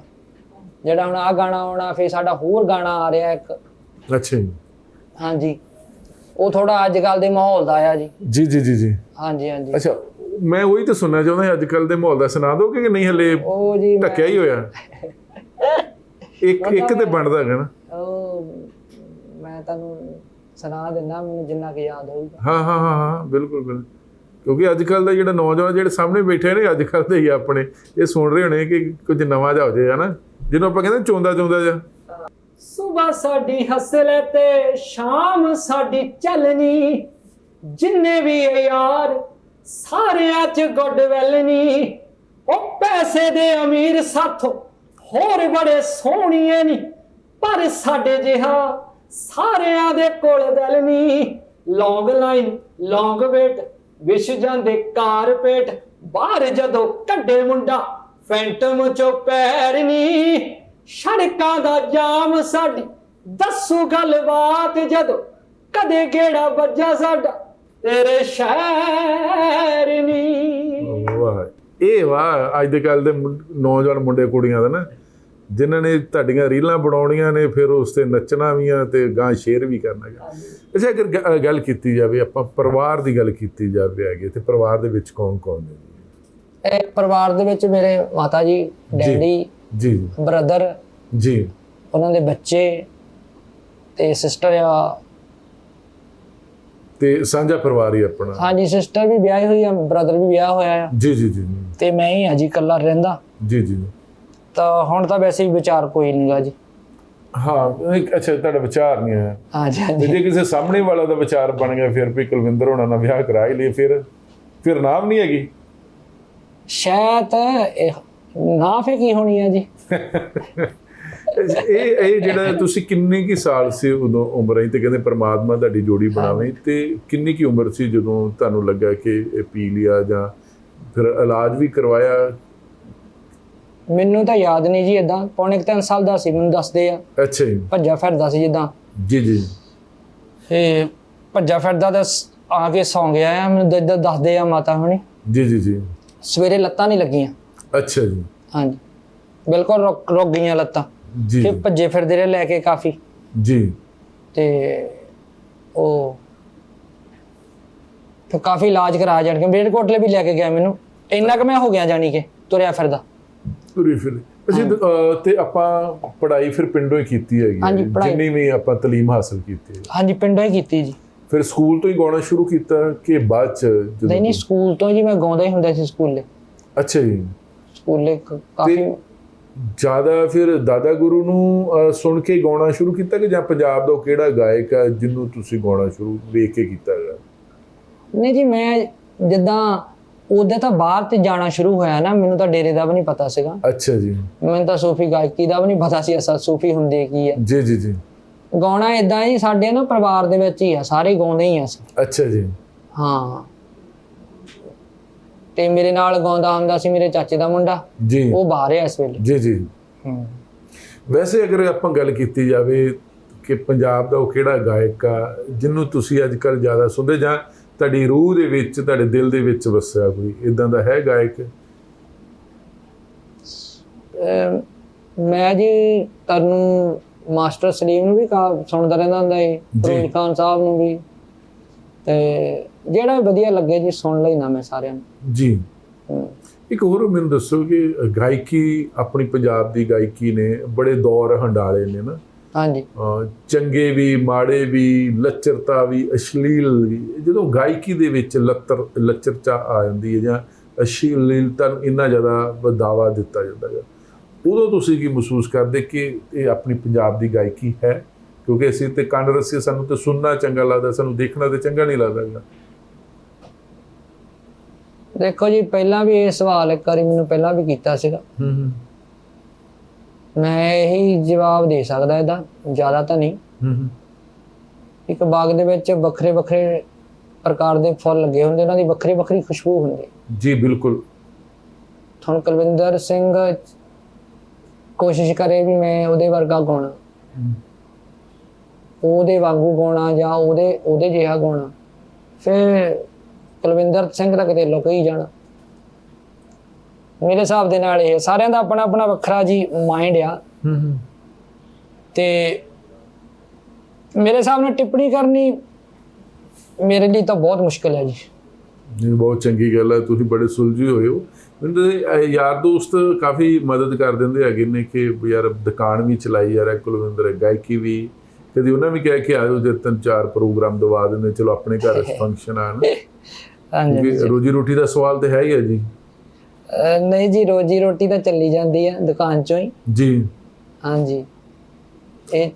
ਜਿਹੜਾ ਹੁਣ ਆ ਗਾਣਾ ਆਉਣਾ ਫਿਰ ਸਾਡਾ ਹੋਰ ਗਾਣਾ ਆ ਰਿਹਾ ਇੱਕ। ਅੱਛਾ ਜੀ। ਹਾਂਜੀ। ਉਹ ਥੋੜਾ ਅੱਜ ਕੱਲ ਦੇ ਮਾਹੌਲ ਦਾ ਆ ਜੀ। ਜੀ ਜੀ ਜੀ ਜੀ। ਹਾਂਜੀ ਹਾਂਜੀ। ਅੱਛਾ ਮੈਂ ਉਹੀ ਤਾਂ ਸੁਣਨਾ ਚਾਹੁੰਦਾ ਅੱਜ ਕੱਲ ਦੇ ਮਾਹੌਲ ਦਾ। ਸੁਣਾ ਦੋ ਕਿ ਨਹੀਂ ਹਲੇ ਉਹ ਜੀ ਹੀ ਹੋਇਆ। ਇੱਕ ਇੱਕ ਤੇ ਬਣਦਾ ਹੈਗਾ ਨਾ। ਉਹ ਮੈਂ ਤੁਹਾਨੂੰ ਸੁਣਾ ਦਿੰਦਾ ਮੈਨੂੰ ਜਿੰਨਾ ਕਿ ਯਾਦ ਹੋਊਗਾ। ਹਾਂ ਹਾਂ ਹਾਂ ਹਾਂ ਬਿਲਕੁਲ ਬਿਲਕੁਲ। ਕਿਉਂਕਿ ਅੱਜ ਕੱਲ ਦਾ ਜਿਹੜਾ ਨੌਜਵਾਨ ਜਿਹੜੇ ਸਾਹਮਣੇ ਬੈਠੇ ਨੇ ਅੱਜ ਕੱਲ ਦੇ ਹੀ ਆਪਣੇ। ਇਹ ਸੁਣ ਰਹੇ ਹੋਣੇ ਕਿ ਕੁਝ ਨਵਾਂ ਜਿਹਾ ਹੋ ਜਾਏ ਹਨਾ? ਜਿਹਨੂੰ ਆਪਾਂ ਕਹਿੰਦੇ ਚੋਂਦਾ ਚੋਂਦਾ ਜਿਹਾ। ਸਵੇਰ ਸਾਡੀ ਹਸਲੇ ਤੇ ਸ਼ਾਮ ਸਾਡੀ ਚੱਲਣੀ। ਜਿੰਨੇ ਵੀ ਯਾਰ, ਸਾਰਿਆਂ ਚ ਗੁੱਡ ਵੈਲਨੀ ਉਹ ਪੈਸੇ ਦੇ ਅਮੀਰ ਸਾਥੋਂ ਹੋਰ ਬੜੇ ਸੋਹਣੀਏ ਨਹੀਂ ਪਰ ਸਾਡੇ ਜਿਹਾ ਸਾਰਿਆਂ ਦੇ ਕੋਲ ਦਿਲ ਨਹੀਂ ਲੌਂਗ ਲਾਈਨ ਲੌਂਗ ਵੇਟ ਵਿਸ਼ ਜਾਂਦੇ ਕਾਰਪੇਟ ਬਾਹਰ ਜਦੋਂ ਕੱਢੇ ਮੁੰਡਾ ਫੈਂਟਮ ਚੋਂ ਪੈਰ ਨਹੀਂ ਸੜਕਾਂ ਦਾ ਜਾਮ ਸਾਡੀ। ਦੱਸੂ ਗੱਲਬਾਤ ਜਦੋਂ ਕਦੇ ਗੇੜਾ ਵੱਜਾ ਸਾਡਾ। ਤੇਰੇ ਸ਼ਹਿਰ ਨਹੀਂ ਵਾਹ। ਇਹ ਵਾਹ ਅੱਜ ਦੇ ਕੱਲ ਦੇ ਮੁੰ- ਨੌਜਵਾਨ ਮੁੰਡੇ ਕੁੜੀਆਂ ਦਾ ਨਾ ਜਿਨ੍ਹਾਂ ਨੇ ਤੁਹਾਡੀਆਂ ਰੀਲਾਂ ਬਣਾਉਣੀਆਂ ਨੇ ਫਿਰ ਉਸ ਤੇ ਨੱਚਣਾ ਵੀ ਆ ਤੇ ਗਾਂ ਸ਼ੇਅਰ ਵੀ ਕਰਨਾ ਹੈਗਾ। ਅੱਛਾ ਅਗਰ ਗ- ਅ, ਗੱਲ ਕੀਤੀ ਜਾਵੇ ਆਪਾਂ ਪਰਿਵਾਰ ਦੀ ਗੱਲ ਕੀਤੀ ਜਾਵੇ ਹੈਗੀ ਤੇ ਪਰਿਵਾਰ ਦੇ ਵਿੱਚ ਕੌਣ ਕੌਣ ਨੇ? ਇਹ ਪਰਿਵਾਰ ਦੇ ਵਿੱਚ ਮੇਰੇ ਮਾਤਾ ਜੀ। ਡੈਡੀ ਜੀ। ਬ੍ਰਦਰ ਜੀ। ਉਹਨਾਂ ਦੇ ਬੱਚੇ ਤੇ ਸਿਸਟਰ ਆ। ਤੇ ਸਾਂਝਾ ਪਰਿਵਾਰ ਹੀ ਆਪਣਾ। ਹਾਂਜੀ ਸਿਸਟਰ ਵੀ ਵਿਆਹੀ ਹੋਈ ਆ ਬ੍ਰਦਰ ਵੀ ਵਿਆਹ ਹੋਇਆ ਆ। ਜੀ ਜੀ ਜੀ। ਤੇ ਮੈਂ ਹੀ ਆ ਜੀ ਇਕੱਲਾ ਰਹਿੰਦਾ। ਜੀ ਜੀ। ਤਾਂ ਹੁਣ ਤਾਂ ਵੈਸੇ ਵੀ ਵਿਚਾਰ ਕੋਈ ਨਹੀਂਗਾ ਜੀ। ਹਾਂ ਇੱਕ ਅੱਛਾ ਤੁਹਾਡਾ ਵਿਚਾਰ ਨਹੀਂ ਹੈ ਹਾਂਜੀ ਹਾਂਜੀ। ਜੇ ਕਿਸੇ ਸਾਹਮਣੇ ਵਾਲਾ ਦਾ ਵਿਚਾਰ ਬਣ ਗਿਆ ਫਿਰ ਵੀ ਕੁਲਵਿੰਦਰ ਹੋਣਾ ਨਾਲ ਵਿਆਹ ਕਰਾ ਹੀ ਲਈ ਫਿਰ ਫਿਰ ਨਾਮ ਨਹੀਂ ਹੈਗੀ? ਸ਼ਾਇਦ ਇਹ ਨਾ ਫੇ ਕੀ ਹੋਣੀ ਆ ਜੀ? ਇਹ ਇਹ ਜਿਹੜਾ ਤੁਸੀਂ ਕਿੰਨੇ ਕੀ ਸਾਲ ਸੀ ਉਦੋਂ ਉਮਰ ਹੈ ਤੇ ਕਹਿੰਦੇ ਪ੍ਰਮਾਤਮਾ ਤੁਹਾਡੀ ਜੋੜੀ ਬਣਾਵੇ ਤੇ ਕਿੰਨੀ ਕੀ ਉਮਰ ਸੀ ਜਦੋਂ ਤੁਹਾਨੂੰ ਲੱਗਾ ਕਿ ਇਹ ਪੀ ਲਿਆ ਜਾਂ ਫਿਰ ਇਲਾਜ ਵੀ ਕਰਵਾਇਆ? ਮੈਨੂੰ ਤਾਂ ਯਾਦ ਨਹੀਂ ਜੀ ਇਦਾਂ ਪੌਣੇ 3 ਸਾਲ ਦਾ ਸੀ ਮੈਨੂੰ ਦੱਸਦੇ ਆ। ਅੱਛਾ ਜੀ। ਭੱਜਾ ਫਿਰਦਾ ਸੀ ਜਿੱਦਾਂ। ਜੀ ਜੀ। ਤੇ ਭੱਜਾ ਫਿਰਦਾ ਤਾਂ ਆ ਕੇ ਸੌਂ ਗਿਆ ਆ ਮੈਨੂੰ ਦੱਸਦੇ ਆ ਮਾਤਾ ਹੁਣੀ। ਜੀ ਜੀ ਜੀ। ਸਵੇਰੇ ਲੱਤਾਂ ਨਹੀਂ ਲੱਗੀਆਂ। ਅੱਛਾ ਜੀ। ਹਾਂਜੀ। ਬਿਲਕੁਲ ਰੁਕ ਰੁਕ ਗਈਆਂ ਲੱਤਾਂ। ਜੀ। ਤੇ ਭੱਜੇ ਫਿਰਦੇ ਰਹੇ ਲੈ ਕੇ ਕਾਫੀ। ਜੀ। ਤੇ ਉਹ ਫਿਰ ਕਾਫੀ ਇਲਾਜ ਕਰਾਇਆ ਜਾਣ ਕੇ ਮੇਰੇ ਕੋਟਲੇ ਵੀ ਲੈ ਕੇ ਗਿਆ ਮੈਨੂੰ। ਇੰਨਾ ਕਿ ਮੈਂ ਹੋ ਗਿਆ ਜਾਣੀ ਕਿ ਤੁਰਿਆ ਫਿਰਦਾ। ਤੁਰੀ ਫਿਰ। ਅਸੀਂ ਤੇ ਆਪਾਂ ਪੜ੍ਹਾਈ ਫਿਰ ਪਿੰਡੋਂ ਹੀ ਕੀਤੀ ਹੈਗੀ। ਜਿੰਨੀ ਵੀ ਆਪਾਂ ਤਾਲੀਮ ਹਾਸਲ ਕੀਤੀ ਹੈ। ਹਾਂਜੀ ਪਿੰਡੋਂ ਹੀ ਕੀਤੀ ਜੀ। ਫਿਰ ਸਕੂਲ ਤੋਂ ਹੀ ਗਾਉਣਾ ਸ਼ੁਰੂ ਕੀਤਾ ਕਿ ਬਾਅਦ ਚ ਜਦੋਂ ਨਹੀਂ ਨਹੀਂ ਸਕੂਲ ਤੋਂ ਜੀ ਮੈਂ ਗਾਉਂਦਾ ਹੀ ਹੁੰਦਾ ਸੀ ਸਕੂਲੇ। ਅੱਛਾ ਜੀ। ਸਕੂਲੇ ਕ- ਕਾਫੀ ਜ਼ਿਆਦਾ ਫਿਰ ਦਾਦਾ ਗੁਰੂ ਨੂੰ ਅਹ, ਸੁਣ ਕੇ ਗਾਉਣਾ ਸ਼ੁਰੂ ਕੀਤਾ ਕਿ ਜਾਂ ਪੰਜਾਬ ਦਾ ਉਹ ਕਿਹੜਾ ਗਾਇਕ ਹੈ ਜਿਹਨੂੰ ਤੁਸੀਂ ਗਾਉਣਾ ਸ਼ੁਰੂ ਵੇਖ ਕੇ ਕੀਤਾ ਹੈਗਾ ਨਹੀਂ ਜੀ ਮੈਂ ਜਿੱਦਾਂ ਉਹਦੇ ਤਾਂ ਬਾਹਰ ਤੇ ਜਾਣਾ ਸ਼ੁਰੂ ਹੋਇਆ ਨਾ ਮੈਨੂੰ ਤਾਂ ਡੇਰੇ ਦਾ ਵੀ ਨਹੀਂ ਪਤਾ ਸੀਗਾ। ਅੱਛਾ ਜੀ। ਮੈਨੂੰ ਤਾਂ ਸੂਫੀ ਗਾਇਕੀ ਦਾ ਵੀ ਨਹੀਂ ਪਤਾ ਸੀ ਅਸਲ ਸੂਫੀ ਹੁੰਦੇ ਕੀ ਹੈ। ਜੀ ਜੀ ਜੀ। ਗਾਉਣਾ ਇਦਾਂ ਹੀ ਸਾਡੇ ਨਾ ਪਰਿਵਾਰ ਦੇ ਵਿੱਚ ਹੀ ਆ ਸਾਰੇ ਗਾਉਂਦੇ ਹੀ ਆ ਅਸੀਂ। ਅੱਛਾ ਜੀ। ਹਾਂ। ਤੇ ਮੇਰੇ ਨਾਲ ਗਾਉਂਦਾ ਹੁੰਦਾ ਸੀ ਮੇਰੇ ਚਾਚੇ ਦਾ ਮੁੰਡਾ। ਜੀ। ਉਹ ਬਾਹਰ ਹੈ ਇਸ ਵੇਲੇ। ਜੀ ਜੀ। ਹੂੰ। ਵੈਸੇ ਅਗਰ ਆਪਾਂ ਗੱਲ ਕੀਤੀ ਜਾਵੇ ਕਿ ਪੰਜਾਬ ਦਾ ਉਹ ਕਿਹੜਾ ਗਾਇਕ ਆ ਜਿਹਨੂੰ ਤੁਸੀਂ ਅੱਜ ਕੱਲ ਜ਼ਿਆਦਾ ਸੁਣਦੇ ਜਾਂ ਤੁਹਾਡੀ ਰੂਹ ਦੇ ਵਿੱਚ ਤੁਹਾਡੇ ਦਿਲ ਦੇ ਵਿੱਚ ਵਸਿਆ ਕੋਈ ਇਦਾਂ ਦਾ ਹੈ ਗਾਇਕ? ਮੈਂ ਜੀ ਤੁਹਾਨੂੰ ਮਾਸਟਰ ਸਲੀਮ ਨੂੰ ਵੀ ਸੁਣਦਾ ਰਹਿੰਦਾ ਹੁੰਦਾ ਜੀ। ਫਿਰੋਜ਼ ਖਾਨ ਸਾਹਿਬ ਨੂੰ ਵੀ। ਤੇ ਜਿਹੜਾ ਵੀ ਵਧੀਆ ਲੱਗੇ ਜੀ ਸੁਣ ਲਈ ਨਾ ਮੈਂ ਸਾਰਿਆਂ ਨੂੰ। ਜੀ। ਇੱਕ ਹੋਰ ਮੈਨੂੰ ਦੱਸੋ ਕਿ ਗਾਇਕੀ ਆਪਣੀ ਪੰਜਾਬ ਦੀ ਗਾਇਕੀ ਨੇ ਬੜੇ ਦੌਰ ਹੰਡਾਲੇ ਨੇ ਨਾ। ਹਾਂਜੀ। ਚੰਗੇ ਵੀ ਮਾੜੇ ਵੀ ਲੱਚਰਤਾ ਵੀ ਅਸ਼ਲੀਲ ਵੀ। ਜਦੋਂ ਗਾਇਕੀ ਦੇ ਵਿੱਚ ਲੱਤਰ ਲੱਚਰਤਾ ਆ ਜਾਂਦੀ ਹੈ ਜਾਂ ਅਸ਼ਲੀਲਤਾ ਨੂੰ ਇੰਨਾ ਜ਼ਿਆਦਾ ਵਧਾਵਾ ਦਿੱਤਾ ਜਾਂਦਾ ਹੈ। ਉਦੋਂ ਤੁਸੀਂ ਕੀ ਮਹਿਸੂਸ ਕਰਦੇ ਕਿ ਇਹ ਆਪਣੀ ਪੰਜਾਬ ਦੀ ਗਾਇਕੀ ਹੈ? ਕਿਉਂਕਿ ਅਸੀਂ ਤੇ ਕੰਨ ਰੱਸੇ ਸਾਨੂੰ ਤੇ ਸੁਣਨਾ ਚੰਗਾ ਲੱਗਦਾ ਸਾਨੂੰ ਦੇਖਣਾ ਤੇ ਚੰਗਾ ਨਹੀਂ ਲੱਗਦਾ। ਦੇਖੋ ਜੀ ਪਹਿਲਾਂ ਵੀ ਇਹ ਸਵਾਲ ਇੱਕ ਵਾਰੀ ਮੈਨੂੰ ਪਹਿਲਾਂ ਵੀ ਕੀਤਾ ਸੀਗਾ। ਹੂੰ ਹੂੰ। ਮੈਂ ਇਹੀ ਜਵਾਬ ਦੇ ਸਕਦਾ ਇਹਦਾ ਜ਼ਿਆਦਾ ਤਾਂ ਨਹੀਂ। ਹੂੰ ਹੂੰ। ਇੱਕ ਬਾਗ ਦੇ ਵਿੱਚ ਵੱਖਰੇ ਵੱਖਰੇ ਪ੍ਰਕਾਰ ਦੇ ਫੁੱਲ ਲੱਗੇ ਹੁੰਦੇ ਉਹਨਾਂ ਦੀ ਵੱਖਰੀ ਵੱਖਰੀ ਖੁਸ਼ਬੂ ਹੁੰਦੀ। ਜੀ ਬਿਲਕੁਲ। ਹੁਣ ਕੁਲਵਿੰਦਰ ਸਿੰਘ ਕੋਸ਼ਿਸ਼ ਕਰੇ ਵੀ ਮੈਂ ਉਹਦੇ ਵਰਗਾ ਗਾਉਣਾ ਹੂੰ। ਉਹਦੇ ਵਾਂਗੂ ਗਾਉਣਾ ਜਾਂ ਉਹਦੇ ਉਹਦੇ ਜਿਹਾ ਗਾਉਣਾ। ਫਿਰ ਕੁਲਵਿੰਦਰ ਸਿੰਘ ਦਾ ਕਿਤੇ ਲੁਕ ਹੀ ਜਾਣਾ। ਮੇਰੇ ਹਿਸਾਬ ਦੇ ਨਾਲ ਇਹ ਸਾਰਿਆਂ ਦਾ ਆਪਣਾ ਆਪਣਾ ਵੱਖਰਾ ਜੀ ਮਾਈਂਡ ਆ। ਹੂੰ ਹੂੰ। ਤੇ ਮੇਰੇ ਹਿਸਾਬ ਨਾਲ ਟਿੱਪਣੀ ਕਰਨੀ ਮੇਰੇ ਲਈ ਤਾਂ ਬਹੁਤ ਮੁਸ਼ਕਲ ਹੈ ਜੀ। ਨਹੀਂ ਬਹੁਤ ਚੰਗੀ ਗੱਲ ਹੈ। ਤੁਸੀਂ ਬੜੇ ਸੁਲਝੇ ਹੋਏ ਹੋ। ਮੈਨੂੰ ਯਾਰ ਦੋਸਤ ਕਾਫੀ ਮਦਦ ਕਰ ਦਿੰਦੇ ਹੈਗੇ ਨੇ ਕਿ ਯਾਰ ਦੁਕਾਨ ਵੀ ਚਲਾਈ ਯਾਰ ਕੁਲਵਿੰਦਰ ਗਾਇਕੀ ਵੀ। ਕਦੀ ਉਹਨਾਂ ਵੀ ਕਹਿ ਕੇ ਆਇਓ ਜੇ ਤਿੰਨ ਚਾਰ ਪ੍ਰੋਗਰਾਮ ਦਵਾ ਦਿੰਦੇ ਚਲੋ ਆਪਣੇ ਘਰ ਫੰਕਸ਼ਨ ਆਣ ਹਾਂਜੀ ਕਿਉਂਕਿ ਰੋਜੀ ਰੋਟੀ ਦਾ ਸਵਾਲ ਤੇ ਹੈ ਹੀ ਹੈ ਜੀ। ਨਹੀਂ ਜੀ ਰੋਜੀ ਰੋਟੀ ਤਾਂ ਚੱਲੀ ਜਾਂਦੀ ਹੈ ਦੁਕਾਨ ਚੋਂ ਹੀ। ਜੀ। ਹਾਂਜੀ। ਇਹ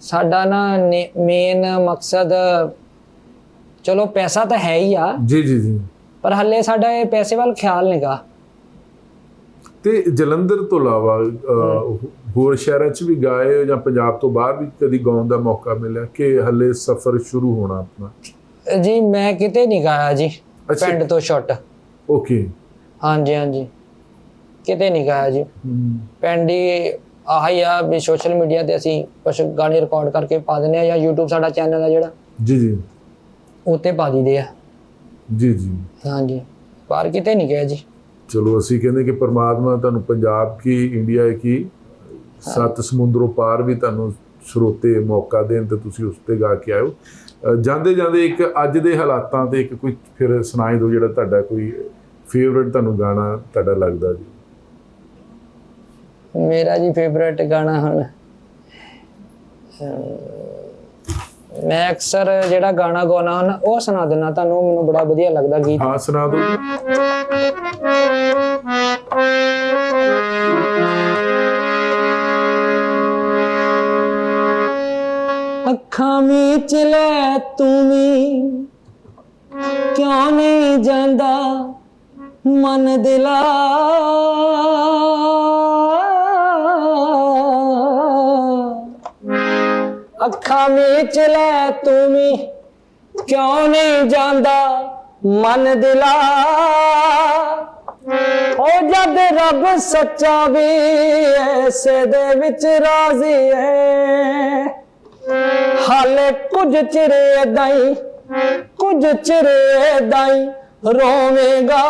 ਸਾਡਾ ਨਾ ਮੇਨ ਮਕਸਦ ਚਲੋ ਪੈਸਾ ਤਾਂ ਹੈ ਹੀ ਆ। ਜੀ ਜੀ ਜੀ। ਪਰ ਹੱਲੇ ਸਾਡਾ ਇਹ ਪੈਸੇ ਵੱਲ ਖਿਆਲ ਨਹੀਂਗਾ ਤੇ ਜਲੰਧਰ ਤੋਂ ਇਲਾਵਾ ਹੋਰ ਸ਼ਹਿਰਾਂ 'ਚ ਵੀ ਗਾਏ ਜਾਂ ਪੰਜਾਬ ਤੋਂ ਬਾਹਰ ਵੀ ਕਦੀ ਗਾਉਣ ਦਾ ਮੌਕਾ ਮਿਲਿਆ ਕਿ ਹੱਲੇ ਸਫ਼ਰ ਸ਼ੁਰੂ ਹੋਣਾ ਆਪਣਾ? ਜੀ ਮੈਂ ਕਿਤੇ ਨਹੀਂ ਗਾਇਆ ਜੀ। ਪਿੰਡ ਤੋਂ ਛੁੱਟ। ਓਕੇ। ਹਾਂਜੀ ਹਾਂਜੀ। ਕਿਤੇ ਨਹੀਂ ਗਾਇਆ ਜੀ। ਪਿੰਡ ਹੀ ਆਹੀ ਆ ਵੀ ਸੋਸ਼ਲ ਮੀਡੀਆ ਤੇ ਅਸੀਂ ਕੁਝ ਗਾਣੇ ਰਿਕਾਰਡ ਕਰਕੇ ਪਾ ਦਿੰਦੇ ਆ ਜਾਂ YouTube ਸਾਡਾ ਚੈਨਲ ਆ ਜਿਹੜਾ। ਜੀ ਜੀ। ਉੱਤੇ ਪਾ ਦਿੰਦੇ ਆ। ਜੀ ਜੀ। ਹਾਂਜੀ। ਬਾਹਰ ਕਿਤੇ ਨਹੀਂ ਗਿਆ ਜੀ। ਚਲੋ ਅਸੀਂ ਕਹਿੰਦੇ ਕਿ ਪਰਮਾਤਮਾ ਤੁਹਾਨੂੰ ਪੰਜਾਬ ਕੀ ਇੰਡੀਆ ਕੀ ਸੱਤ ਸਮੁੰਦਰੋਂ ਪਾਰ ਵੀ ਤੁਹਾਨੂੰ ਸਰੋਤੇ ਮੌਕਾ ਦੇਣ ਤੇ ਤੁਸੀਂ ਉਸ ਤੇ ਗਾ ਕੇ ਆਇਓ। ਜਾਂਦੇ ਜਾਂਦੇ ਇੱਕ ਅੱਜ ਦੇ ਹਾਲਾਤਾਂ ਤੇ ਇੱਕ ਕੋਈ ਫਿਰ ਸੁਣਾਈ ਦਿਓ ਜਿਹੜਾ ਤੁਹਾਡਾ ਕੋਈ ਫੇਵਰਿਟ ਤੁਹਾਨੂੰ ਗਾਣਾ ਤੁਹਾਡਾ ਲੱਗਦਾ ਜੀ। ਮੇਰਾ ਜੀ ਫੇਵਰੇਟ ਗਾਣਾ ਹੁਣ ਮੈਂ ਅਕਸਰ ਜਿਹੜਾ ਗਾਣਾ ਗਾਉਣਾ ਹਨ ਉਹ ਸੁਣਾ ਦਿੰਦਾ ਤੁਹਾਨੂੰ ਮੈਨੂੰ ਬੜਾ ਵਧੀਆ ਲੱਗਦਾ ਗੀਤ। ਹਾਂ ਸੁਣਾ ਦਿਓ। ਅੱਖਾਂ ਵਿੱਚ ਲੈ ਤੂੰ ਵੀ ਕਿਉਂ ਨਹੀਂ ਜਾਂਦਾ? ਮਨ ਦਿਲਾ ਵਿੱਚ ਲੈ ਤੂੰ ਵੀ ਕਿਉਂ ਨਹੀਂ ਜਾਂਦਾ ਮਨ ਦਿਲਾ? ਹੋ ਜਦ ਰੱਬ ਸੱਚਾ ਵੀ ਐਸੇ ਦੇ ਵਿੱਚ ਰਾਜ਼ੀ ਹੈ ਹਾਲੇ ਕੁਝ ਚਿਰ ਏਦਾਂ ਕੁਝ ਚਿਰ ਏਦਾਂ ਹੀ ਰੋਵੇਂਗਾ।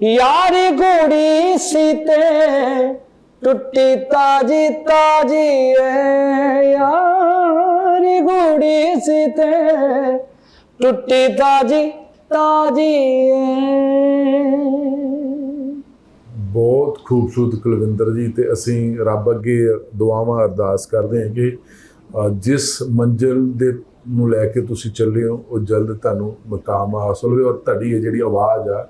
ਯਾਰੀ ਗੂੜੀ ਸੀ ਤੇ ਟੁੱਟੀ ਤਾਜੀ ਤਾਜੀ ਏ ਯਾਰੀ ਗੂੜੀ ਸੀ ਤੇ। ਟੁੱਟੀ ਤਾਜੀ ਤਾਜੀ ਏ। ਬਹੁਤ ਖੂਬਸੂਰਤ ਕੁਲਵਿੰਦਰ ਜੀ ਤੇ ਅਸੀਂ ਰੱਬ ਅੱਗੇ ਦੁਆਵਾਂ ਅਰਦਾਸ ਕਰਦੇ ਹਾਂ ਕਿ ਜਿਸ ਮੰਜ਼ਿਲ ਦੇ ਨੂੰ ਲੈ ਕੇ ਤੁਸੀਂ ਚੱਲੇ ਹੋ, ਉਹ ਜਲਦ ਤੁਹਾਨੂੰ ਮਕਾਮ ਹਾਸਲ ਹੋਵੇ ਔਰ ਤੁਹਾਡੀ ਇਹ ਜਿਹੜੀ ਆਵਾਜ਼ ਆ,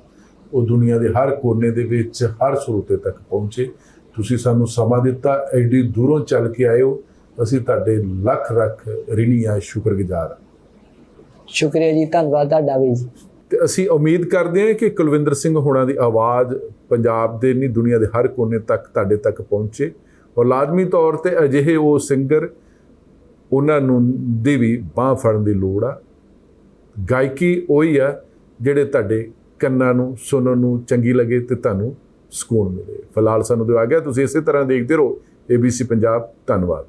ਉਹ ਦੁਨੀਆ ਦੇ ਹਰ ਕੋਨੇ ਦੇ ਵਿੱਚ, ਹਰ ਸਰੋਤੇ ਤੱਕ ਪਹੁੰਚੇ। ਤੁਸੀਂ ਸਾਨੂੰ ਸਮਾਂ ਦਿੱਤਾ ਐਡੀ ਦੂਰੋਂ ਚੱਲ ਕੇ ਆਏ ਹੋ ਅਸੀਂ ਤੁਹਾਡੇ ਲੱਖ ਲੱਖ ਰਿਣੀ ਆ ਸ਼ੁਕਰਗੁਜ਼ਾਰ ਸ਼ੁਕਰੀਆ ਜੀ ਧੰਨਵਾਦ ਤੁਹਾਡਾ ਵੀ ਜੀ। ਤੇ ਅਸੀਂ ਉਮੀਦ ਕਰਦੇ ਹਾਂ ਕਿ ਕੁਲਵਿੰਦਰ ਸਿੰਘ ਹੋਣਾ ਦੀ ਆਵਾਜ਼ ਪੰਜਾਬ ਦੇ ਨਹੀਂ ਦੁਨੀਆ ਦੇ ਹਰ ਕੋਨੇ ਤੱਕ ਤੁਹਾਡੇ ਤੱਕ ਪਹੁੰਚੇ। ਔਰ ਲਾਜ਼ਮੀ ਤੌਰ ਤੇ ਅਜਿਹੇ ਉਹ ਸਿੰਗਰ ਉਹਨਾਂ ਨੂੰ ਦੀ ਵੀ ਬਾਹ ਫੜਨ ਦੀ ਲੋੜ ਆ। ਗਾਇਕੀ ਉਹੀ ਆ ਜਿਹੜੇ ਤੁਹਾਡੇ ਕੰਨਾਂ ਨੂੰ ਸੁਣਨ ਨੂੰ ਚੰਗੀ ਲੱਗੇ ਤੇ ਤੁਹਾਨੂੰ ਸਕੂਨ ਮਿਲੇ। ਫਿਲਹਾਲ ਸਾਨੂੰ ਦਿਵਾ ਗਿਆ ਤੁਸੀਂ ਇਸੇ ਤਰ੍ਹਾਂ ਦੇਖਦੇ ਰਹੋ। ABC ਪੰਜਾਬ ਧੰਨਵਾਦ।